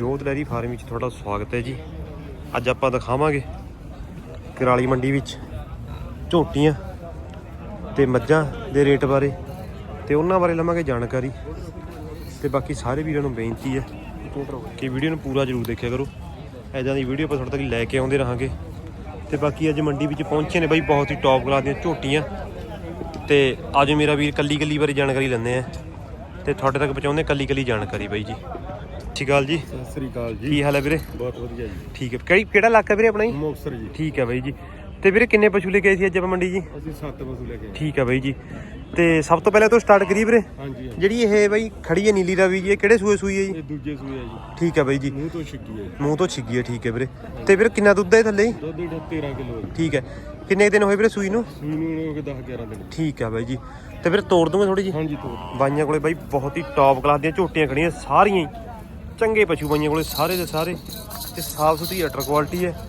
ਜੋਤ dairy farm ਵਿੱਚ ਤੁਹਾਡਾ ਸਵਾਗਤ ਹੈ ਜੀ। ਅੱਜ ਆਪਾਂ ਦਿਖਾਵਾਂਗੇ ਕਰਾਲੀ ਮੰਡੀ ਵਿੱਚ ਝੋਟੀਆਂ ਤੇ ਮੱਝਾਂ ਦੇ ਰੇਟ ਬਾਰੇ ਤੇ ਉਹਨਾਂ ਬਾਰੇ ਲਵਾਂਗੇ ਜਾਣਕਾਰੀ। ਤੇ ਬਾਕੀ ਸਾਰੇ ਵੀਰਾਂ ਨੂੰ ਬੇਨਤੀ ਹੈ ਕਿ ਵੀਡੀਓ ਨੂੰ ਪੂਰਾ ਜ਼ਰੂਰ ਦੇਖਿਆ ਕਰੋ। ਐਦਾਂ ਦੀ ਵੀਡੀਓ ਆਪਾਂ ਤੁਹਾਡੇ ਤੱਕ ਲੈ ਕੇ ਆਉਂਦੇ ਰਹਾਂਗੇ। ਤੇ ਬਾਕੀ ਅੱਜ ਮੰਡੀ ਵਿੱਚ ਪਹੁੰਚੇ ਨੇ ਬਾਈ ਬਹੁਤ ਹੀ ਟੌਪ ਕਲਾਸ ਦੀਆਂ ਝੋਟੀਆਂ। ਤੇ ਅੱਜ ਮੇਰਾ ਵੀਰ ਕੱਲੀ ਕੱਲੀ ਬਾਰੇ ਜਾਣਕਾਰੀ ਲੈਂਦੇ ਆ। ਤੇ ਤੁਹਾਡੇ ਤੱਕ ਪਹੁੰਚਾਉਂਦੇ ਕੱਲੀ ਕੱਲੀ ਜਾਣਕਾਰੀ ਬਾਈ ਜੀ। ਸਤਿ ਸ਼੍ਰੀ ਅਕਾਲ ਜੀ? ਸਤਿ ਸ੍ਰੀ ਅਕਾਲ ਜੀ। ਕੀ ਹਾਲ ਹੈ ਵੀਰੇ? ਬਹੁਤ ਵਧੀਆ ਜੀ। ਠੀਕ ਹੈ ਕਿਹੜੀ ਕਿਹੜਾ ਇਲਾਕਾ ਵੀਰੇ ਆਪਣਾ ਜੀ? ਮੁਕਤਸਰ ਜੀ। ਠੀਕ ਹੈ ਬਾਈ ਜੀ। ਤੇ ਵੀਰੇ ਕਿੰਨੇ ਪਸ਼ੂ ਲੈ ਕੇ ਆਏ ਸੀ ਅੱਜ ਆਪਾਂ ਮੰਡੀ ਜੀ? ਅਸੀਂ ਸੱਤ ਵਸੂ ਲੈ ਕੇ ਆਏ। ਠੀਕ ਹੈ ਬਾਈ ਜੀ। ਤੇ ਸਭ ਤੋਂ ਪਹਿਲਾਂ ਤੋਂ ਸਟਾਰਟ ਕਰੀਏ ਵੀਰੇ। ਹਾਂਜੀ। ਜਿਹੜੀ ਇਹ ਬਾਈ ਖੜੀ ਹੈ ਨੀਲੀ ਰਾਵੀ ਜੀ ਇਹ ਕਿਹੜੇ ਸੂਏ ਸੂਈ ਹੈ ਜੀ? ਇਹ ਦੂਜੇ ਸੂਏ ਆ ਜੀ। ਠੀਕ ਹੈ ਬਾਈ ਜੀ। ਮੂੰਹ ਤੋਂ ਛਿੱਕੀ ਹੈ। ਮੂੰਹ ਤੋਂ ਛਿੱਗੀ ਹੈ ਠੀਕ ਹੈ ਵੀਰੇ। ਤੇ ਵੀਰੇ ਕਿੰਨਾ ਦੁੱਧ ਹੈ ਥੱਲੇ ਜੀ? ਦੁੱਧ ਇਹਦਾ 13 ਕਿਲੋ ਹੈ ਠੀਕ ਹੈ। ਕਿੰਨੇ ਦਿਨ ਹੋਏ ਵੀਰੇ ਸੂਈ ਨੂੰ? ਸੂਈ ਨੂੰ ਹੋ ਕੇ 10 11 ਦਿਨ। ਠੀਕ ਹੈ ਬਾਈ ਜੀ। ਤੇ ਵੀਰੇ ਤੋੜ ਦੂੰਗਾ ਥੋੜੀ ਜੀ ਹਾਂਜੀ ਤੋਂ ਬਾਈਆਂ ਕੋਲੇ ਬਾਈ ਬਹੁਤ ਹੀ ਟੌਪ ਕਲਾਸ ਦੀਆਂ ਝੋਟੀਆਂ ਖੜੀਆਂ ਸਾਰੀਆਂ ਹੀ। ਚੰਗੇ ਪਸ਼ੂ ਬਾਈਆਂ ਕੋਲੇ ਸਾਰੇ ਦੇ ਸਾਰੇ। ਤੇ ਸਾਫ਼ ਸੁਥਰੀ ਅਟਰ ਕੁਆਲਿਟੀ ਹੈ।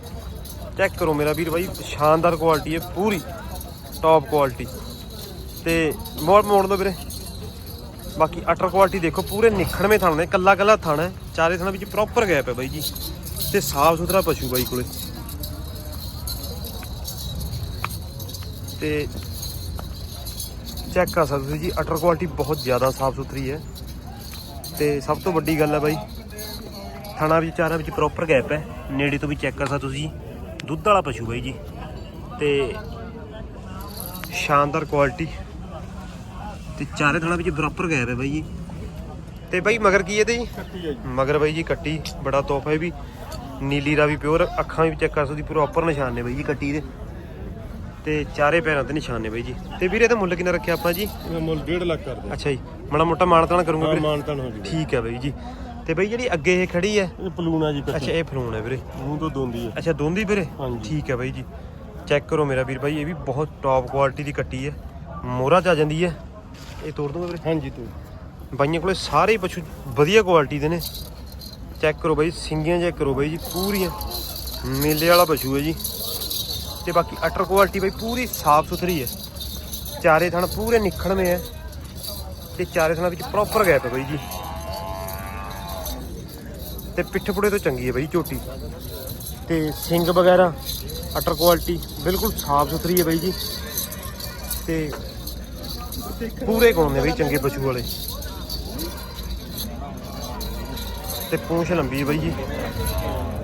ਚੈੱਕ ਕਰੋ ਮੇਰਾ ਵੀਰ ਬਾਈ, ਸ਼ਾਨਦਾਰ ਕੁਆਲਿਟੀ ਹੈ, ਪੂਰੀ ਟੌਪ ਕੁਆਲਿਟੀ ਤੇ ਮੋੜ ਮੋੜ ਦੋ ਵੀਰੇ। ਬਾਕੀ ਅਟਰ ਕੁਆਲਿਟੀ ਦੇਖੋ, ਪੂਰੇ ਨਿਖੜਵੇਂ ਥਣ ਨੇ, ਕੱਲਾ ਕੱਲਾ ਥਣ ਹੈ। ਚਾਰੇ ਥਣਾਂ ਵਿੱਚ ਪ੍ਰੋਪਰ ਗੈਪ ਹੈ ਬਾਈ ਜੀ। ਤੇ ਸਾਫ਼ ਸੁਥਰਾ ਪਸ਼ੂ ਬਾਈ ਕੋਲੇ। ਤੇ ਚੈੱਕ ਕਰ ਸਕਦੇ ਜੀ ਅਟਰ ਕੁਆਲਿਟੀ ਬਹੁਤ ਜ਼ਿਆਦਾ ਸਾਫ਼ ਸੁਥਰੀ ਹੈ। ਤੇ ਸਭ ਤੋਂ ਵੱਡੀ ਗੱਲ ਹੈ ਬਾਈ ਥਾਣਾ ਵਿੱਚ ਚਾਰਾਂ ਵਿੱਚ ਪ੍ਰੋਪਰ ਗੈਪ ਹੈ। ਨੇੜੇ ਤੋਂ ਵੀ ਚੈੱਕ ਕਰ ਸਕਦੇ ਤੁਸੀਂ। ਦੁੱਧ ਵਾਲਾ ਪਸ਼ੂ ਬਾਈ ਜੀ। ਤੇ ਸ਼ਾਨਦਾਰ ਕੁਆਲਿਟੀ ਤੇ ਚਾਰੇ ਥਾਣਾ ਵਿੱਚ ਪ੍ਰੋਪਰ ਗੈਪ ਹੈ ਬਾਈ ਜੀ। ਤੇ ਬਾਈ ਮਗਰ ਕੀ ਇਹਦੇ ਜੀ? ਜੀ। ਮਗਰ ਬਾਈ ਜੀ ਕੱਟੀ। ਬੜਾ ਤੋਹਫਾ ਹੈ ਵੀ। ਨੀਲੀ ਰਾਵੀ ਪਿਓਰ ਅੱਖਾਂ ਵੀ ਚੈੱਕ ਕਰ ਸਕਦੇ ਪ੍ਰੋਪਰ ਨਿਸ਼ਾਨ ਨੇ ਬਾਈ ਜੀ ਕੱਟੀ ਦੇ। ਤੇ ਚਾਰੇ ਪੈਰਾਂ ਤੇ ਨਿਸ਼ਾਨ ਨੇ ਬਾਈ ਜੀ। ਤੇ ਵੀਰੇ ਇਹਦਾ ਮੁੱਲ ਕਿੰਨਾ ਰੱਖਿਆ ਆਪਾਂ ਜੀ? ਮੁੱਲ 1.5 ਲੱਖ ਕਰਦੇ ਅੱਛਾ ਜੀ। ਮਾੜਾ ਮੋਟਾ ਮਾਨਤਾਨ ਕਰੂੰਗਾ ਵੀਰੇ। ਮਾਨਤਨ ਹੋ ਜੂਗਾ। ਠੀਕ ਹੈ ਬਾਈ ਜੀ। ਤੇ ਬਾਈ ਜਿਹੜੀ ਅੱਗੇ ਇਹ ਖੜੀ ਹੈ? ਇਹ ਪਲੂਣਾ ਜੀ ਅੱਛਾ ਕੱਟੀ ਇਹ ਫਲੂਣ ਹੈ ਵੀਰੇ। ਮੂੰਹ ਤੋਂ ਦੋਂਦੀ ਹੈ। ਅੱਛਾ ਦੋਂਦੀ ਵੀਰੇ? ਹਾਂਜੀ। ਠੀਕ ਹੈ ਬਾਈ ਜੀ। ਚੈੱਕ ਕਰੋ ਮੇਰਾ ਵੀਰ ਬਾਈ ਇਹ ਵੀ ਬਹੁਤ ਟੌਪ ਕੁਆਲਿਟੀ ਦੀ ਕੱਟੀ ਹੈ। ਮੋਹਰਾ ਚ ਆ ਜਾਂਦੀ ਹੈ। ਇਹ ਤੋੜ ਦੂੰਗਾ ਵੀਰੇ? ਹਾਂਜੀ ਤੋਂ ਬਾਈਆਂ ਕੋਲੇ ਸਾਰੇ ਹੀ ਪਸ਼ੂ ਵਧੀਆ ਕੁਆਲਿਟੀ ਦੇ ਨੇ। ਚੈੱਕ ਕਰੋ ਬਾਈ ਸਿੰਗੀਆਂ ਚੈੱਕ ਕਰੋ ਬਾਈ ਜੀ ਪੂਰੀਆਂ। ਮੇਲੇ ਵਾਲਾ ਪਸ਼ੂ ਹੈ ਜੀ। ਤੇ ਬਾਕੀ ਅਟਰ ਕੁਆਲਿਟੀ ਬਾਈ ਪੂਰੀ ਸਾਫ਼ ਸੁਥਰੀ ਹੈ। ਚਾਰੇ ਥਣ ਪੂਰੇ ਨਿਖੜਵੇਂ ਹੈ। ਤੇ ਚਾਰੇ ਥਣਾਂ ਵਿੱਚ ਪ੍ਰੋਪਰ ਗੈਪ ਹੈ ਬਾਈ ਜੀ। ਤੇ ਪਿੱਠ ਪੁੜੇ ਤੋਂ ਚੰਗੀ ਹੈ ਬਾਈ ਝੋਟੀ। ਤੇ ਸਿੰਗ ਵਗੈਰਾ ਅਟਰ ਕੁਆਲਿਟੀ ਬਿਲਕੁਲ ਸਾਫ਼ ਸੁਥਰੀ ਹੈ ਬਾਈ ਜੀ। ਤੇ ਪੂਰੇ ਗੁਣ ਨੇ ਬਈ ਚੰਗੇ ਪਸ਼ੂ ਵਾਲੇ। ਤੇ ਪੂੰਛ ਲੰਬੀ ਹੈ ਬਾਈ ਜੀ।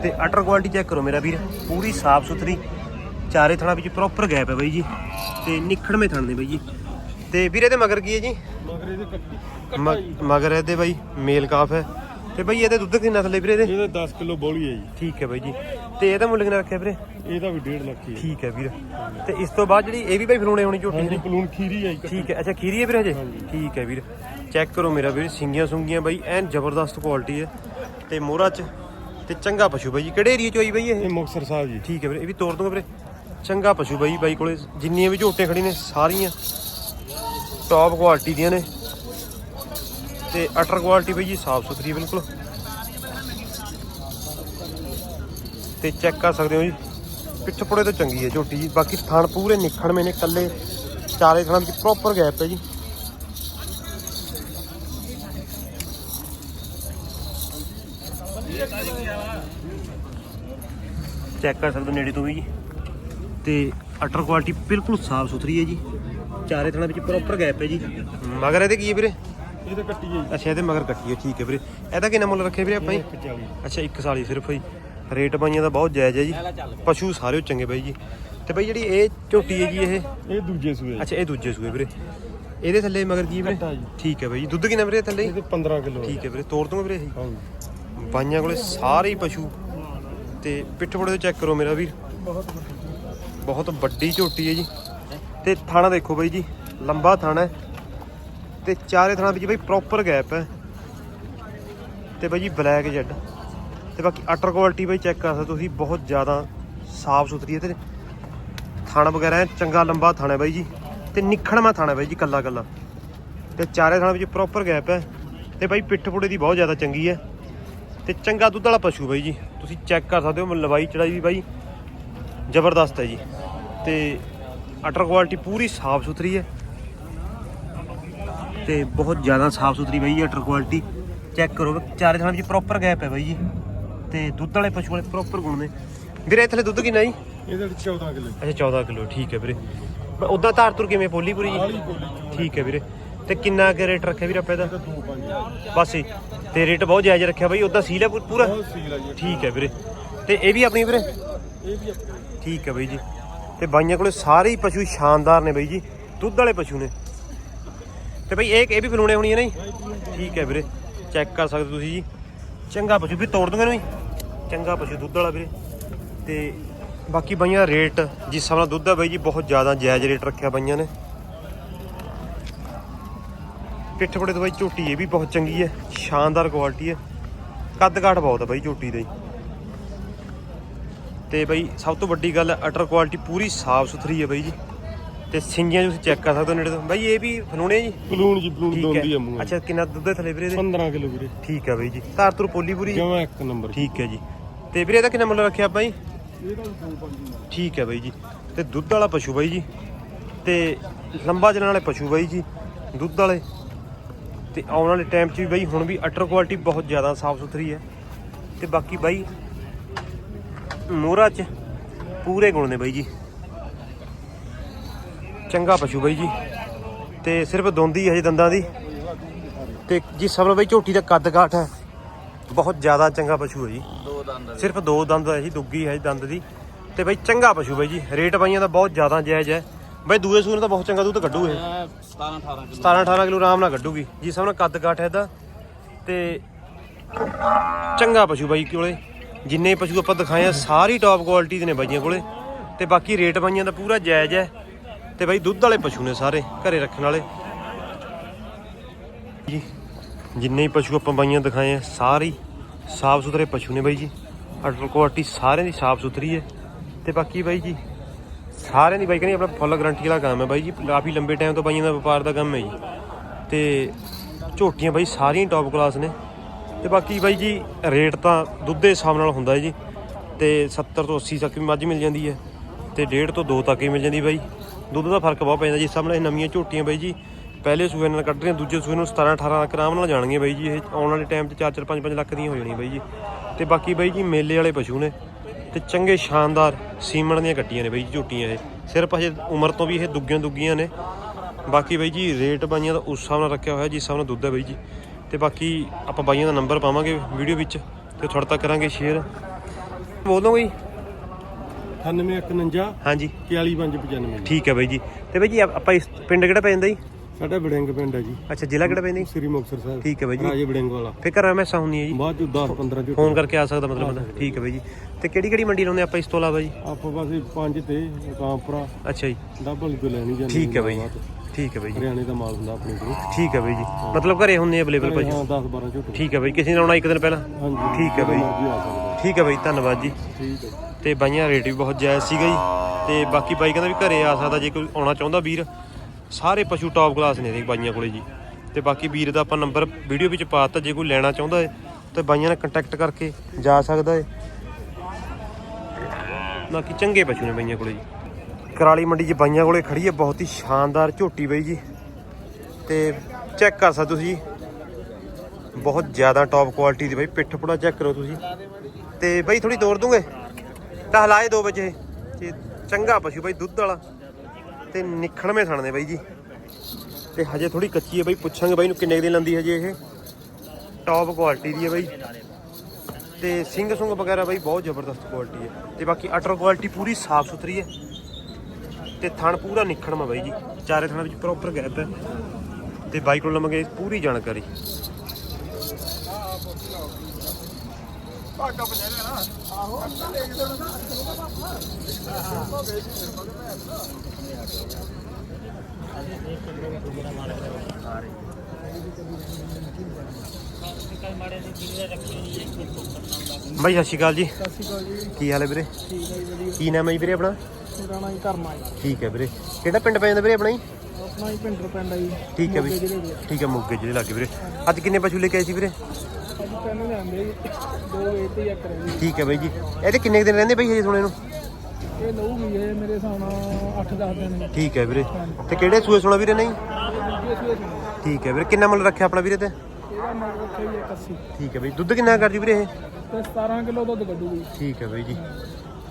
ਤੇ ਅਟਰ ਕੁਆਲਿਟੀ ਚੈੱਕ ਕਰੋ ਮੇਰਾ ਵੀਰ ਪੂਰੀ ਸਾਫ਼ ਸੁਥਰੀ ਚਾਰੇ ਥਣਾ ਵਿੱਚ ਪ੍ਰੋਪਰ ਗੈਪ ਹੈ ਬਾਈ ਜੀ। ਤੇ ਨਿਖੜਵੇਂ ਥਣ ਨੇ ਬਾਈ ਜੀ। ਤੇ ਵੀਰੇ ਤੇ ਮਗਰ ਕੀ ਹੈ ਜੀ? ਮਗਰ ਇਹਦੇ ਕੱਟੀ ਮਗਰ ਇਹਦੇ ਬਾਈ ਮੇਲ ਕਾਫ ਹੈ। ਤੇ ਬਾਈ ਇਹਦੇ ਦੁੱਧ ਕਿੰਨਾ ਥੱਲੇ ਵੀਰੇ ਇਹਦੇ? ਇਹਦਾ 10 ਕਿਲੋ ਬੋਲੀ ਹੈ ਜੀ। ਠੀਕ ਹੈ ਬਾਈ ਜੀ। ਤੇ ਇਹਦਾ ਮੁੱਲ ਕਿੰਨਾ ਰੱਖਿਆ ਵੀਰੇ? ਇਹਦਾ ਵੀ 1.5 ਲੱਖ ਹੀ ਹੈ। ਠੀਕ ਹੈ ਵੀਰ। ਤੇ ਇਸ ਤੋਂ ਬਾਅਦ ਜਿਹੜੀ ਇਹ ਵੀ ਬਾਈ ਫਲੋਣੇ ਹੋਣੀ ਝੋਟੀ ਹਾਂਜੀ ਪਲੂਣ ਖੀਰੀ ਹੈ ਜੀ। ਠੀਕ ਹੈ। ਅੱਛਾ ਖੀਰੀ ਹੈ ਵੀਰ ਹਜੇ। ਠੀਕ ਹੈ ਵੀਰ। ਚੈੱਕ ਕਰੋ ਮੇਰਾ ਵੀਰ ਸਿੰਗੀਆਂ ਸੁੰਗੀਆਂ ਬਾਈ ਐਨ ਜ਼ਬਰਦਸਤ ਕੁਆਲਿਟੀ ਹੈ। ਤੇ ਮੋਹਰਾ ਚ ਤੇ ਚੰਗਾ ਪਸ਼ੂ ਬਾਈ ਜੀ। ਕਿਹੜੇ ਏਰੀਆ ਚ ਹੋਈ ਬਾਈ ਇਹ? ਇਹ ਮੁਕਤਸਰ ਸਾਹਿਬ ਜੀ। ਠੀਕ ਹੈ ਵੀਰੇ। ਇਹ ਵੀ ਤੋੜ ਦੂੰਗਾ ਵੀਰੇ। ਚੰਗਾ ਪਸ਼ੂ ਬਾਈ ਬਾਈ ਕੋਲੇ ਜਿੰਨੀਆਂ ਵੀ ਝੋਟੀਆਂ ਖੜੀ ਨੇ ਸਾਰੀਆਂ ਟੌਪ ਕੁਆਲਿਟੀ ਦੀਆਂ ਨੇ। ਤੇ ਅਟਰ ਕੁਆਲਿਟੀ ਬਾਈ ਜੀ ਸਾਫ਼ ਸੁਥਰੀ ਬਿਲਕੁਲ। ਤੇ ਚੈੱਕ ਕਰ ਸਕਦੇ ਹੋ ਜੀ, ਪਿੱਠ ਪੁੜੇ ਤੋਂ ਚੰਗੀ ਹੈ ਝੋਟੀ ਜੀ। ਬਾਕੀ ਥਣ ਪੂਰੇ ਨਿਖੜਵੇਂ ਨੇ ਕੱਲੇ ਚਾਰੇ ਥਣਾਂ ਵਿੱਚ ਪ੍ਰੋਪਰ ਗੈਪ ਹੈ ਜੀ। ਚੈੱਕ ਕਰ ਸਕਦੇ ਹੋ ਨੇੜੇ ਤੋਂ ਵੀ ਜੀ। ਤੇ ਅਟਰ ਕੁਆਲਿਟੀ ਬਿਲਕੁਲ ਸਾਫ਼ ਸੁਥਰੀ ਹੈ ਜੀ। ਚਾਰੇ ਥਣਾਂ ਵਿੱਚ ਪ੍ਰੋਪਰ ਗੈਪ ਹੈ ਜੀ। ਮਗਰ ਇਹਦੇ ਕੀ ਹੈ ਵੀਰੇ? ਇਹਦਾ ਕੱਟੀ ਹੈ ਅੱਛਾ ਇਹਦੇ ਮਗਰ ਕੱਟੀ ਹੈ ਠੀਕ ਹੈ ਵੀਰੇ। ਇਹਦਾ ਕਿੰਨਾ ਮੁੱਲ ਰੱਖਿਆ ਵੀਰੇ ਆਪਾਂ ਜੀ? 140 ਅੱਛਾ ਇੱਕ ਸਾਲੀ ਸਿਰਫ ਹੀ ਰੇਟ ਬਾਈਆਂ ਦਾ ਬਹੁਤ ਜਾਇਜ਼ ਹੈ ਜੀ। ਪਸ਼ੂ ਸਾਰੇ ਚੰਗੇ ਬਾਈ ਜੀ। ਤੇ ਬਾਈ ਜਿਹੜੀ ਇਹ ਝੋਟੀ ਹੈ ਜੀ ਇਹ? ਇਹ ਦੂਜੇ ਸੂਏ। ਅੱਛਾ ਇਹ ਦੂਜੇ ਸੂਏ ਵੀਰੇ। ਇਹਦੇ ਥੱਲੇ ਮਗਰ ਕੀ ਵੀਰੇ? ਜੀ। ਠੀਕ ਹੈ ਬਾਈ ਜੀ। ਦੁੱਧ ਕਿੰਨਾ ਵੀਰੇ ਥੱਲੇ? ਇਹਦੇ 15 ਕਿਲੋ ਠੀਕ ਹੈ ਵੀਰੇ ਤੋੜ ਦੂੰਗਾ ਵੀਰੇ ਇਹ। ਬਾਈਆਂ ਕੋਲੇ ਸਾਰੇ ਹੀ ਪਸ਼ੂ। ਤੇ ਪਿੱਠ ਤੋਂ ਚੈੱਕ ਕਰੋ ਮੇਰਾ ਵੀਰ। ਬਹੁਤ ਬਹੁਤ ਵੱਡੀ ਝੋਟੀ ਹੈ ਜੀ। ਤੇ ਥਾਣਾ ਦੇਖੋ ਬਾਈ ਜੀ। ਲੰਬਾ ਥਾਣਾ ਹੈ। ਤੇ ਚਾਰੇ ਥਾਣਾ ਵਿੱਚ ਬਾਈ ਪ੍ਰੋਪਰ ਗੈਪ ਹੈ। ਤੇ ਬਾਈ ਜੀ ਬਲੈਕ ਜੈਡ ਤੇ ਬਾਕੀ ਅਟਰ ਕੁਆਲਿਟੀ ਬਾਈ ਚੈੱਕ ਕਰ ਸਕਦੇ ਹੋ ਤੁਸੀਂ, ਬਹੁਤ ਜ਼ਿਆਦਾ ਸਾਫ਼ ਸੁਥਰੀ ਹੈ ਤੇ ਥਣ ਵਗੈਰਾ ਚੰਗਾ ਲੰਬਾ ਥਾਣਾ ਹੈ ਬਾਈ ਜੀ। ਤੇ ਨਿਖੜਵਾ ਥਾਣਾ ਹੈ ਬਾਈ ਜੀ, ਕੱਲਾ ਕੱਲਾ। ਤੇ ਚਾਰੇ ਥਾਣਾ ਵਿੱਚ ਪ੍ਰੋਪਰ ਗੈਪ ਹੈ। ਤੇ ਬਾਈ ਪਿੱਠ ਪੁੜੇ ਦੀ ਬਹੁਤ ਜ਼ਿਆਦਾ ਚੰਗੀ ਹੈ। ਤੇ ਚੰਗਾ ਦੁੱਧ ਵਾਲਾ ਪਸ਼ੂ ਬਾਈ ਜੀ, ਤੁਸੀਂ ਚੈੱਕ ਕਰ ਸਕਦੇ ਹੋ ਲਵਾਈ ਚੜਾਈ ਵੀ ਬਾਈ ਜ਼ਬਰਦਸਤ ਹੈ ਜੀ। ਤੇ ਅਟਰ ਕੁਆਲਿਟੀ ਪੂਰੀ ਸਾਫ਼ ਸੁਥਰੀ ਹੈ। ਤੇ ਬਹੁਤ ਜ਼ਿਆਦਾ ਸਾਫ਼ ਸੁਥਰੀ ਬਈ ਅਟਰ ਕੁਆਲਿਟੀ ਚੈੱਕ ਕਰੋ ਚਾਰੇ ਥਾਂ ਵਿੱਚ ਪ੍ਰੋਪਰ ਗੈਪ ਹੈ ਬਾਈ ਜੀ। ਤੇ ਦੁੱਧ ਵਾਲੇ ਪਸ਼ੂ ਵਾਲੇ ਪ੍ਰੋਪਰ ਗੁਣ ਨੇ। ਵੀਰੇ ਇਹ ਥੱਲੇ ਦੁੱਧ ਕਿੰਨਾ ਜੀ? ਇਹਦੇ ਵਿੱਚ 14 ਕਿਲੋ। ਅੱਛਾ 14 ਕਿਲੋ ਠੀਕ ਹੈ ਵੀਰੇ। ਉਦਾਂ ਧਾਰ ਤੁਰ ਕਿਵੇਂ ਪੋਲੀ ਪੂਰੀ ਜੀ ਠੀਕ ਹੈ ਵੀਰੇ। ਤੇ ਕਿੰਨਾ ਕੁ ਰੇਟ ਰੱਖਿਆ ਵੀਰੇ ਆਪਾਂ ਇਹਦਾ? ਤੇ 2 5 ਬਸ ਹੀ ਤੇ ਰੇਟ ਬਹੁਤ ਜਾਇਜ਼ ਰੱਖਿਆ ਬਾਈ ਉਦਾਂ ਸੀਲ ਹੈ ਪੂਰਾ? ਠੀਕ ਹੈ ਵੀਰੇ। ਤੇ ਇਹ ਵੀ ਆਪਣੀ ਵੀਰੇ? ਇਹ ਵੀ ਆਪਣੇ। ਠੀਕ ਹੈ ਬਾਈ ਜੀ। ਤੇ ਬਾਈਆਂ ਕੋਲੇ ਸਾਰੇ ਹੀ ਪਸ਼ੂ ਸ਼ਾਨਦਾਰ ਨੇ ਬਾਈ ਜੀ। ਦੁੱਧ ਵਾਲੇ ਪਸ਼ੂ ਨੇ। ਤੇ ਬਈ ਇਹ ਇਹ ਵੀ ਫਲੂਣੇ ਹੋਣੀ ਹੈ ਨਾ ਜੀ? ਠੀਕ ਹੈ ਵੀਰੇ ਚੈੱਕ ਕਰ ਸਕਦੇ ਤੁਸੀਂ ਜੀ। ਚੰਗਾ ਪਸ਼ੂ ਵੀ ਤੋੜ ਦੂੰਗੇ ਨੂੰ ਚੰਗਾ ਪਸ਼ੂ ਦੁੱਧ ਵਾਲਾ ਵੀਰੇ। ਤੇ ਬਾਕੀ ਬਾਈਆਂ ਦਾ ਰੇਟ, ਜਿਸ ਹਿਸਾਬ ਨਾਲ ਦੁੱਧ ਹੈ ਬਾਈ ਜੀ, ਬਹੁਤ ਜ਼ਿਆਦਾ ਜਾਇਜ਼ ਰੇਟ ਰੱਖਿਆ ਬਾਈਆਂ ਨੇ। ਪਿੱਠ ਕੋੜੇ ਤੋਂ ਬਾਈ ਝੋਟੀ ਇਹ ਵੀ ਬਹੁਤ ਚੰਗੀ ਹੈ, ਸ਼ਾਨਦਾਰ ਕੁਆਲਿਟੀ ਹੈ। ਕੱਦ ਘਾਟ ਬਹੁਤ ਹੈ ਬਾਈ ਝੋਟੀ ਦਾ। ਜੀ ਤੇ ਬਾਈ ਸਭ ਤੋਂ ਵੱਡੀ ਗੱਲ ਹੈ ਅਟਰ ਕੁਆਲਿਟੀ ਪੂਰੀ ਸਾਫ਼ ਸੁਥਰੀ ਹੈ ਬਾਈ ਜੀ। ਤੇ ਸਿੰਗੀਆਂ ਤੁਸੀਂ ਚੈੱਕ ਕਰ ਸਕਦੇ ਹੋ ਨੇੜੇ ਤੋਂ। ਬਾਈ ਇਹ ਵੀ ਫਨੂਣੇ ਜੀ? ਬਲੂਨ ਜੀ ਬਲੂਨ ਦੋਂਦੀ ਆ ਮੂੰਹ ਅੱਛਾ ਕਿੰਨਾ ਦੁੱਧ ਹੈ ਥਲੇ ਵੀਰੇ ਦੇ 15 ਕਿਲੋ ਵੀਰੇ। ਠੀਕ ਹੈ ਬਾਈ ਜੀ। ਧਾਰ ਤੁਰ ਪੋਲੀ ਪੂਰੀ? ਜਮਾ ਇੱਕ ਨੰਬਰ। ਠੀਕ ਹੈ ਜੀ। ਤੇ ਵੀਰੇ ਇਹਦਾ ਕਿੰਨਾ ਮੁੱਲ ਰੱਖਿਆ ਆਪਾਂ ਜੀ? ਇਹਦਾ ਵੀ 2 5 ਠੀਕ ਹੈ ਬਾਈ ਜੀ। ਤੇ ਦੁੱਧ ਵਾਲਾ ਪਸ਼ੂ ਬਾਈ ਜੀ। ਤੇ ਲੰਬਾ ਚੱਲਣ ਵਾਲੇ ਪਸ਼ੂ ਬਾਈ ਜੀ ਦੁੱਧ ਵਾਲੇ। ਤੇ ਆਉਣ ਵਾਲੇ ਟਾਈਮ 'ਚ ਵੀ ਬਾਈ ਹੁਣ ਵੀ ਅਟਰ ਕੁਆਲਿਟੀ ਬਹੁਤ ਜ਼ਿਆਦਾ ਸਾਫ਼ ਸੁਥਰੀ ਹੈ। ਤੇ ਬਾਕੀ ਬਾਈ ਮੋਹਰਾ 'ਚ ਪੂਰੇ ਗੁਣ ਨੇ ਬਾਈ ਜੀ। ਚੰਗਾ ਪਸ਼ੂ ਬਾਈ ਜੀ। ਤੇ ਸਿਰਫ ਦੋਂਦੀ ਹੈ ਹਜੇ ਦੰਦਾਂ ਦੀ। ਤੇ ਸਭ ਨਾਲ ਬਾਈ ਝੋਟੀ ਦਾ ਕੱਦ ਕਾਠ ਹੈ। ਬਹੁਤ ਜ਼ਿਆਦਾ ਚੰਗਾ ਪਸ਼ੂ ਹੈ ਜੀ। ਦੋ ਦੰਦ ਸਿਰਫ ਦੋ ਦੰਦ ਹੈ ਜੀ ਦੁੱਗੀ ਹੈ ਜੀ ਦੰਦ ਦੀ। ਤੇ ਬਾਈ ਚੰਗਾ ਪਸ਼ੂ ਬਾਈ ਜੀ। ਰੇਟ ਬਾਈਆਂ ਦਾ ਬਹੁਤ ਜ਼ਿਆਦਾ ਜਾਇਜ਼ ਹੈ। ਬਾਈ ਦੂਏ ਸੂਰ ਤਾਂ ਬਹੁਤ ਚੰਗਾ ਦੁੱਧ ਕੱਢੂ ਇਹ 17 18 ਕਿਲੋ। 17 18 ਕਿਲੋ ਆਰਾਮ ਨਾਲ ਕੱਢੂਗੀ। ਜੀ ਸਾਹਮਣੇ ਕੱਦ ਕਾਠ ਹੈ ਇਹਦਾ। ਤੇ ਚੰਗਾ ਪਸ਼ੂ ਬਾਈ ਕੋਲੇ। ਜਿੰਨੇ ਪਸ਼ੂ ਆਪਾਂ ਦਿਖਾਏ ਆ ਸਾਰੀ ਟੌਪ ਕੁਆਲਿਟੀ ਦੇ ਨੇ ਬਾਈਆਂ ਕੋਲੇ। ਤੇ ਬਾਕੀ ਰੇਟ ਬਾਈਆਂ ਦਾ ਪੂਰਾ ਜਾਇਜ਼ ਹੈ। ਤੇ ਬਾਈ ਦੁੱਧ ਵਾਲੇ ਪਸ਼ੂ ਨੇ ਸਾਰੇ ਘਰੇ ਰੱਖਣ ਵਾਲੇ। ਜੀ, ਜਿੰਨੇ ਹੀ ਪਸ਼ੂ ਆਪਾਂ ਬਾਈਆਂ ਦਿਖਾਏ ਆ, ਸਾਰੇ ਸਾਫ਼ ਸੁਥਰੇ ਪਸ਼ੂ ਨੇ ਬਾਈ ਜੀ। ਅਟਲ ਕੁਆਲਿਟੀ ਸਾਰਿਆਂ ਦੀ ਸਾਫ਼ ਸੁਥਰੀ ਹੈ। ਤੇ ਬਾਕੀ ਬਾਈ ਜੀ, ਸਾਰਿਆਂ ਦੀ ਬਾਈ ਕਹਿੰਦੇ ਆਪਣਾ ਫੁੱਲ ਗਾਰੰਟੀ ਵਾਲਾ ਕੰਮ ਹੈ ਬਾਈ ਜੀ। ਕਾਫੀ ਲੰਬੇ ਟਾਈਮ ਤੋਂ ਬਾਈਆਂ ਦਾ ਵਪਾਰ ਦਾ ਕੰਮ ਹੈ ਜੀ। ਤੇ ਝੋਟੀਆਂ ਬਾਈ ਸਾਰੀਆਂ ਟੌਪ ਕਲਾਸ ਨੇ। ਤੇ ਬਾਕੀ ਬਾਈ ਜੀ ਰੇਟ ਤਾਂ ਦੁੱਧ ਦੇ ਹਿਸਾਬ ਨਾਲ ਹੁੰਦਾ ਹੈ ਜੀ। ਤੇ 70 ਤੋਂ 80 ਤੱਕ ਵੀ ਮੱਝ ਮਿਲ ਜਾਂਦੀ ਹੈ। ਤੇ 1.5 ਤੋਂ 2 ਤੱਕ ਹੀ ਮਿਲ ਜਾਂਦੀ ਬਾਈ। ਦੁੱਧ ਦਾ ਫ਼ਰਕ ਬਹੁਤ ਪੈਂਦਾ ਜੀ। ਸਾਹਮਣੇ ਇਹ ਨਵੀਆਂ ਝੋਟੀਆਂ ਬਾਈ ਜੀ। ਪਹਿਲੇ ਸੂਏ ਨਾਲ ਕੱਢ ਰਹੀਆਂ, ਦੂਜੇ ਸੂਏ ਨੂੰ 17 18 ਲੱਖ ਆਰਾਮ ਨਾਲ ਜਾਣਗੀਆਂ ਬਾਈ ਜੀ। ਇਹ ਆਉਣ ਵਾਲੇ ਟਾਈਮ 'ਚ 4 4 5 5 ਲੱਖ ਦੀਆਂ ਹੋ ਜਾਣੀਆਂ ਬਾਈ ਜੀ। ਤੇ ਬਾਕੀ ਬਾਈ ਜੀ, ਮੇਲੇ ਵਾਲੇ ਪਸ਼ੂ ਨੇ ਤੇ ਚੰਗੇ ਸ਼ਾਨਦਾਰ ਸੀਮਣ ਦੀਆਂ ਕੱਟੀਆਂ ਨੇ ਬਾਈ ਜੀ ਝੋਟੀਆਂ ਇਹ। ਸਿਰਫ ਅਜੇ ਉਮਰ ਤੋਂ ਵੀ ਇਹ ਦੁੱਗੀਆਂ ਦੁੱਗੀਆਂ ਨੇ। ਬਾਕੀ ਬਾਈ ਜੀ, ਰੇਟ ਬਾਈਆਂ ਦਾ ਉਸ ਹਿਸਾਬ ਨਾਲ ਰੱਖਿਆ ਹੋਇਆ, ਜਿਸ ਹਿਸਾਬ ਨਾਲ ਦੁੱਧ ਹੈ ਬਾਈ ਜੀ। ਤੇ ਬਾਕੀ ਆਪਾਂ ਬਾਈਆਂ ਦਾ ਨੰਬਰ ਪਾਵਾਂਗੇ ਵੀਡੀਓ ਵਿੱਚ ਤੇ ਤੁਹਾਡੇ ਤੱਕ ਕਰਾਂਗੇ ਸ਼ੇਅਰ। ਬੋਲ ਦੋ ਜੀ 9851 ਹਾਂਜੀ। 41595 ਠੀਕ ਹੈ ਬਾਈ ਜੀ। ਤੇ ਬਾਈ ਜੀ ਆਪ- ਆਪਾਂ ਇਸ ਪਿੰਡ ਕਿਹੜਾ ਪੈ ਜਾਂਦਾ ਜੀ? ਸਾਡਾ ਬੜਿੰਗ ਪਿੰਡ ਹੈ ਜੀ। ਅੱਛਾ ਜ਼ਿਲ੍ਹਾ ਕਿਹੜਾ ਪੈਂਦਾ ਜੀ? ਸ੍ਰੀ ਮੁਕਤਸਰ ਸਾਹਿਬ। ਠੀਕ ਹੈ ਬਾਈ ਜੀ। ਰਾਜੇ ਬੜਿੰਗ ਵਾਲਾ। ਫੇਰ ਘਰ ਮੈਸਾ ਹੁੰਦੀ ਹੈ ਜੀ। ਬਾਅਦ ਚ 10 15 ਚ ਫੋਨ ਕਰਕੇ ਆ ਸਕਦਾ ਮਤਲਬ ਬੰਦਾ। ਠੀਕ ਹੈ ਬਾਈ ਜੀ। ਤੇ ਕਿਹੜੀ ਕਿਹੜੀ ਮੰਡੀ ਲਾਉਂਦੇ ਆਪਾਂ ਇਸ ਤੋਂ ਇਲਾਵਾ ਜੀ? ਆਪਾਂ ਬਸ ਇਹ ਪੰਜ ਤੇ ਕਾਂਪਰਾ ਅੱਛਾ ਜੀ। ਡਬਲ ਲੈਣੀ ਜਾਂਦੀ ਠੀਕ ਹੈ ਬਾਈ ਜੀ। ਠੀਕ ਹੈ ਬਾਈ ਜੀ। ਹਰਿਆਣੇ ਦਾ ਮਾਲ ਹੁੰਦਾ ਆਪਣੇ ਕੋਲ। ਠੀਕ ਹੈ ਬਾਈ ਜੀ। ਮਤਲਬ ਘਰੇ ਹੁੰਦੇ ਅਵੇਲੇਬਲ ਭਾਈ ਹਾਂ 10 12 ਝੋਟੇ ਠੀਕ ਹੈ ਬਾਈ। ਕਿਸੇ ਨੇ ਆਉਣਾ ਇੱਕ ਦਿਨ ਪਹਿਲਾਂ? ਹਾਂਜੀ। ਠੀਕ ਹੈ ਬਾਈ। ਮਰਜ਼ੀ ਆ ਸਕਦਾ। ਠੀਕ ਹੈ ਬਾਈ। ਧੰਨਵਾਦ ਜੀ। ਠੀਕ ਹੈ। ਤੇ ਬਾਈਆਂ ਰੇਟ ਵੀ ਬਹੁਤ ਜਾਇਜ਼ ਸੀਗਾ ਜੀ। ਤੇ ਬਾਕੀ ਬਾਈ ਕਹਿੰਦਾ ਵੀ ਘਰੇ ਆ ਸਕਦਾ, ਜੇ ਕੋਈ ਆਉਣਾ ਚਾਹੁੰਦਾ ਵੀਰ, ਸਾਰੇ ਪਸ਼ੂ ਟੌਪ ਕਲਾਸ ਨੇ ਇਹਦੇ ਬਾਈਆਂ ਕੋਲੇ ਜੀ। ਤੇ ਬਾਕੀ ਵੀਰ ਦਾ ਆਪਾਂ ਨੰਬਰ ਵੀਡੀਓ ਵਿੱਚ ਪਾਤਾ ਜੇ ਕੋਈ ਲੈਣਾ ਚਾਹੁੰਦਾ ਹੈ ਤੇ ਬਾਈਆਂ ਨਾਲ ਕੰਟੈਕਟ ਕਰਕੇ ਜਾ ਸਕਦਾ ਹੈ ਬਾਕੀ ਚੰਗੇ ਪਸ਼ੂ ਨੇ ਬਾਈਆਂ ਕੋਲੇ ਜੀ। ਕਰਾਲੀ ਮੰਡੀ 'ਚ ਬਾਈਆਂ ਕੋਲੇ ਖੜੀ ਹੈ ਬਹੁਤ ਹੀ ਸ਼ਾਨਦਾਰ ਝੋਟੀ ਬਾਈ ਜੀ। ਤੇ ਚੈੱਕ ਕਰ ਸਕਦੇ ਤੁਸੀਂ ਬਹੁਤ ਜ਼ਿਆਦਾ ਟੌਪ ਕੁਆਲਿਟੀ ਦੀ ਬਾਈ, ਪਿੱਠ ਪੁੜਾ ਚੈੱਕ ਕਰੋ ਤੁਸੀਂ। ਤੇ ਬਾਈ ਥੋੜੀ ਤੋੜ ਦੂੰਗੇ ਤਾਂ ਹਲਾਏ 2 ਵਜੇ। ਤੇ ਚੰਗਾ ਪਸ਼ੂ ਬਾਈ, ਦੁੱਧ ਵਾਲਾ। ਤੇ ਨਿਖੜਵੇਂ ਥਣਦੇ ਬਾਈ ਜੀ। ਤੇ ਹਜੇ ਥੋੜੀ ਕੱਚੀ ਹੈ ਬਾਈ, ਪੁੱਛਾਂਗੇ ਬਾਈ ਨੂੰ ਕਿੰਨੇ ਕੁ ਦਿਨ ਲੰਦੀ ਹਜੇ ਇਹ। ਟੌਪ ਕੁਆਲਿਟੀ ਦੀ ਹੈ ਬਾਈ। ਤੇ ਸਿੰਘ ਸੁੰਗ ਵਗੈਰਾ ਬਾਈ, ਬਹੁਤ ਜ਼ਬਰਦਸਤ ਕੁਆਲਿਟੀ ਹੈ। ਤੇ ਬਾਕੀ ਅਟਰ ਕੁਆਲਿਟੀ ਪੂਰੀ ਸਾਫ਼ ਸੁਥਰੀ ਹੈ। ਤੇ ਥਣ ਪੂਰਾ ਨਿਖੜਵਾ ਬਾਈ ਜੀ। ਚਾਰੇ ਥਣਾਂ ਵਿੱਚ ਪ੍ਰੋਪਰ ਗੈਪ ਹੈ। ਤੇ ਬਾਈ ਕੋਲ ਲਵਾਂਗੇ ਪੂਰੀ ਜਾਣਕਾਰੀ। ਬਾਈ ਸਤਿ ਸ਼੍ਰੀ ਅਕਾਲ ਜੀ। ਸਤਿ ਸ਼੍ਰੀ ਅਕਾਲ ਜੀ। ਕੀ ਹਾਲ ਹੈ ਵੀਰੇ? ਠੀਕ ਹੈ ਜੀ ਵਧੀਆ। ਕੀ ਨਾਮ ਹੈ ਜੀ ਵੀਰੇ ਆਪਣਾ? ਮੇਰਾ ਨਾਂ ਜੀ ਕਰਮਾ ਜੀ। ਠੀਕ ਹੈ ਵੀਰੇ। ਕਿਹੜਾ ਪਿੰਡ ਪੈ ਜਾਂਦਾ ਵੀਰੇ ਆਪਣਾ ਜੀ? ਆਪਣਾ ਹੀ ਪਿੰਡਰ ਪਿੰਡ ਆ ਜੀ। ਠੀਕ ਹੈ ਵੀਰੇ। ਠੀਕ ਹੈ ਮੋਗੇ ਜਿਹੜੇ ਲੱਗੇ ਵੀਰੇ। ਅੱਜ ਕਿੰਨੇ ਪਸ਼ੂ ਲੈ ਕੇ ਆਏ ਸੀ ਵੀਰੇ? ਤਿੰਨ ਜਾਂਦੇ ਜੀ। ਦੋ ਇਹ ਤੇ ਇੱਕ ਰਹਿ ਗਈ ਠੀਕ ਹੈ ਬਾਈ ਜੀ। ਇਹਦੇ ਕਿੰਨੇ ਕੁ ਦਿਨ ਰਹਿੰਦੇ ਬਾਈ ਹਜੇ ਸੋਨੇ ਨੂੰ? ਇਹ ਲਊਗੀ ਇਹ ਮੇਰੇ ਹਿਸਾਬ ਨਾਲ 8-10 ਦਿਨ ਠੀਕ ਹੈ ਵੀਰੇ। ਤੇ ਕਿਹੜੇ ਸੂਏ ਸੋਣਾ ਵੀਰੇ ਨਹੀਂ? ਦੂਜੇ ਸੂਏ ਸੁਣੋ ਠੀਕ ਹੈ ਵੀਰੇ। ਕਿੰਨਾ ਮੁੱਲ ਰੱਖਿਆ ਆਪਣਾ ਵੀਰੇ ਤੇ? ਇਹਦਾ ਮੁੱਲ ਰੱਖਿਆ ਜੀ 81 ਠੀਕ ਹੈ ਬਾਈ। ਦੁੱਧ ਕਿੰਨਾ ਕਰ ਜੀ ਵੀਰੇ ਇਹ? ਤੇ 17 ਕਿਲੋ ਦੁੱਧ ਕੱਢੂਗੀ ਠੀਕ ਹੈ ਬਾਈ ਜੀ।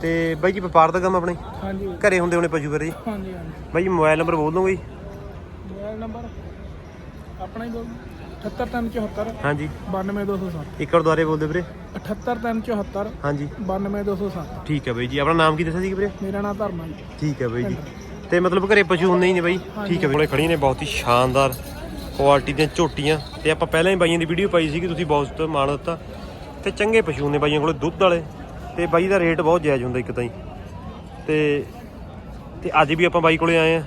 ਤੇ ਬਾਈ ਜੀ ਵਪਾਰ ਦਾ ਕੰਮ ਆਪਣੇ? ਹਾਂਜੀ। ਘਰੇ ਹੁੰਦੇ ਹੋਣੇ ਪਸ਼ੂ ਵੀਰੇ ਜੀ। ਹਾਂਜੀ ਹਾਂਜੀ। ਬਾਈ ਜੀ ਮੋਬਾਈਲ ਨੰਬਰ ਬੋਲ ਦੋਗੇ ਜੀ ਮੋਬਾਈਲ ਨੰਬਰ ਆਪਣਾ ਹੀ ਬੋਲ 78374 ਹਾਂਜੀ। 92207 ਇੱਕ ਵਾਰ ਦੁਬਾਰੇ ਬੋਲ ਦਿਓ ਵੀਰੇ 78374 ਹਾਂਜੀ। 92207 ਠੀਕ ਹੈ ਬਾਈ ਜੀ ਆਪਣਾ ਨਾਮ ਕੀ ਦੱਸਿਆ ਸੀ ਵੀਰੇ? ਮੇਰਾ ਨਾਮ ਧਰਮਾ ਜੀ। ਠੀਕ ਹੈ ਬਾਈ ਜੀ। ਤੇ ਮਤਲਬ ਘਰੇ ਪਸ਼ੂ ਹੁੰਦੇ ਹੀ ਨੇ ਬਾਈ। ਠੀਕ ਹੈ ਕੋਲੇ ਖੜੀਆਂ ਨੇ ਬਹੁਤ ਹੀ ਸ਼ਾਨਦਾਰ ਕੁਆਲਿਟੀ ਦੀਆਂ ਝੋਟੀਆਂ। ਤੇ ਆਪਾਂ ਪਹਿਲਾਂ ਹੀ ਬਾਈਆਂ ਦੀ ਵੀਡੀਓ ਪਾਈ ਸੀ ਕਿ ਤੁਸੀਂ ਬਹੁਤ ਮਾਣ ਦਿੱਤਾ। ਤੇ ਚੰਗੇ ਪਸ਼ੂ ਨੇ ਬਾਈਆਂ ਕੋਲੇ ਦੁੱਧ ਵਾਲੇ। ਤੇ ਬਾਈ ਦਾ ਰੇਟ ਬਹੁਤ ਜਾਇਜ਼ ਹੁੰਦਾ ਇੱਕ ਤਾਂ ਹੀ। ਤੇ ਤੇ ਅੱਜ ਵੀ ਆਪਾਂ ਬਾਈ ਕੋਲੇ ਆਏ ਆ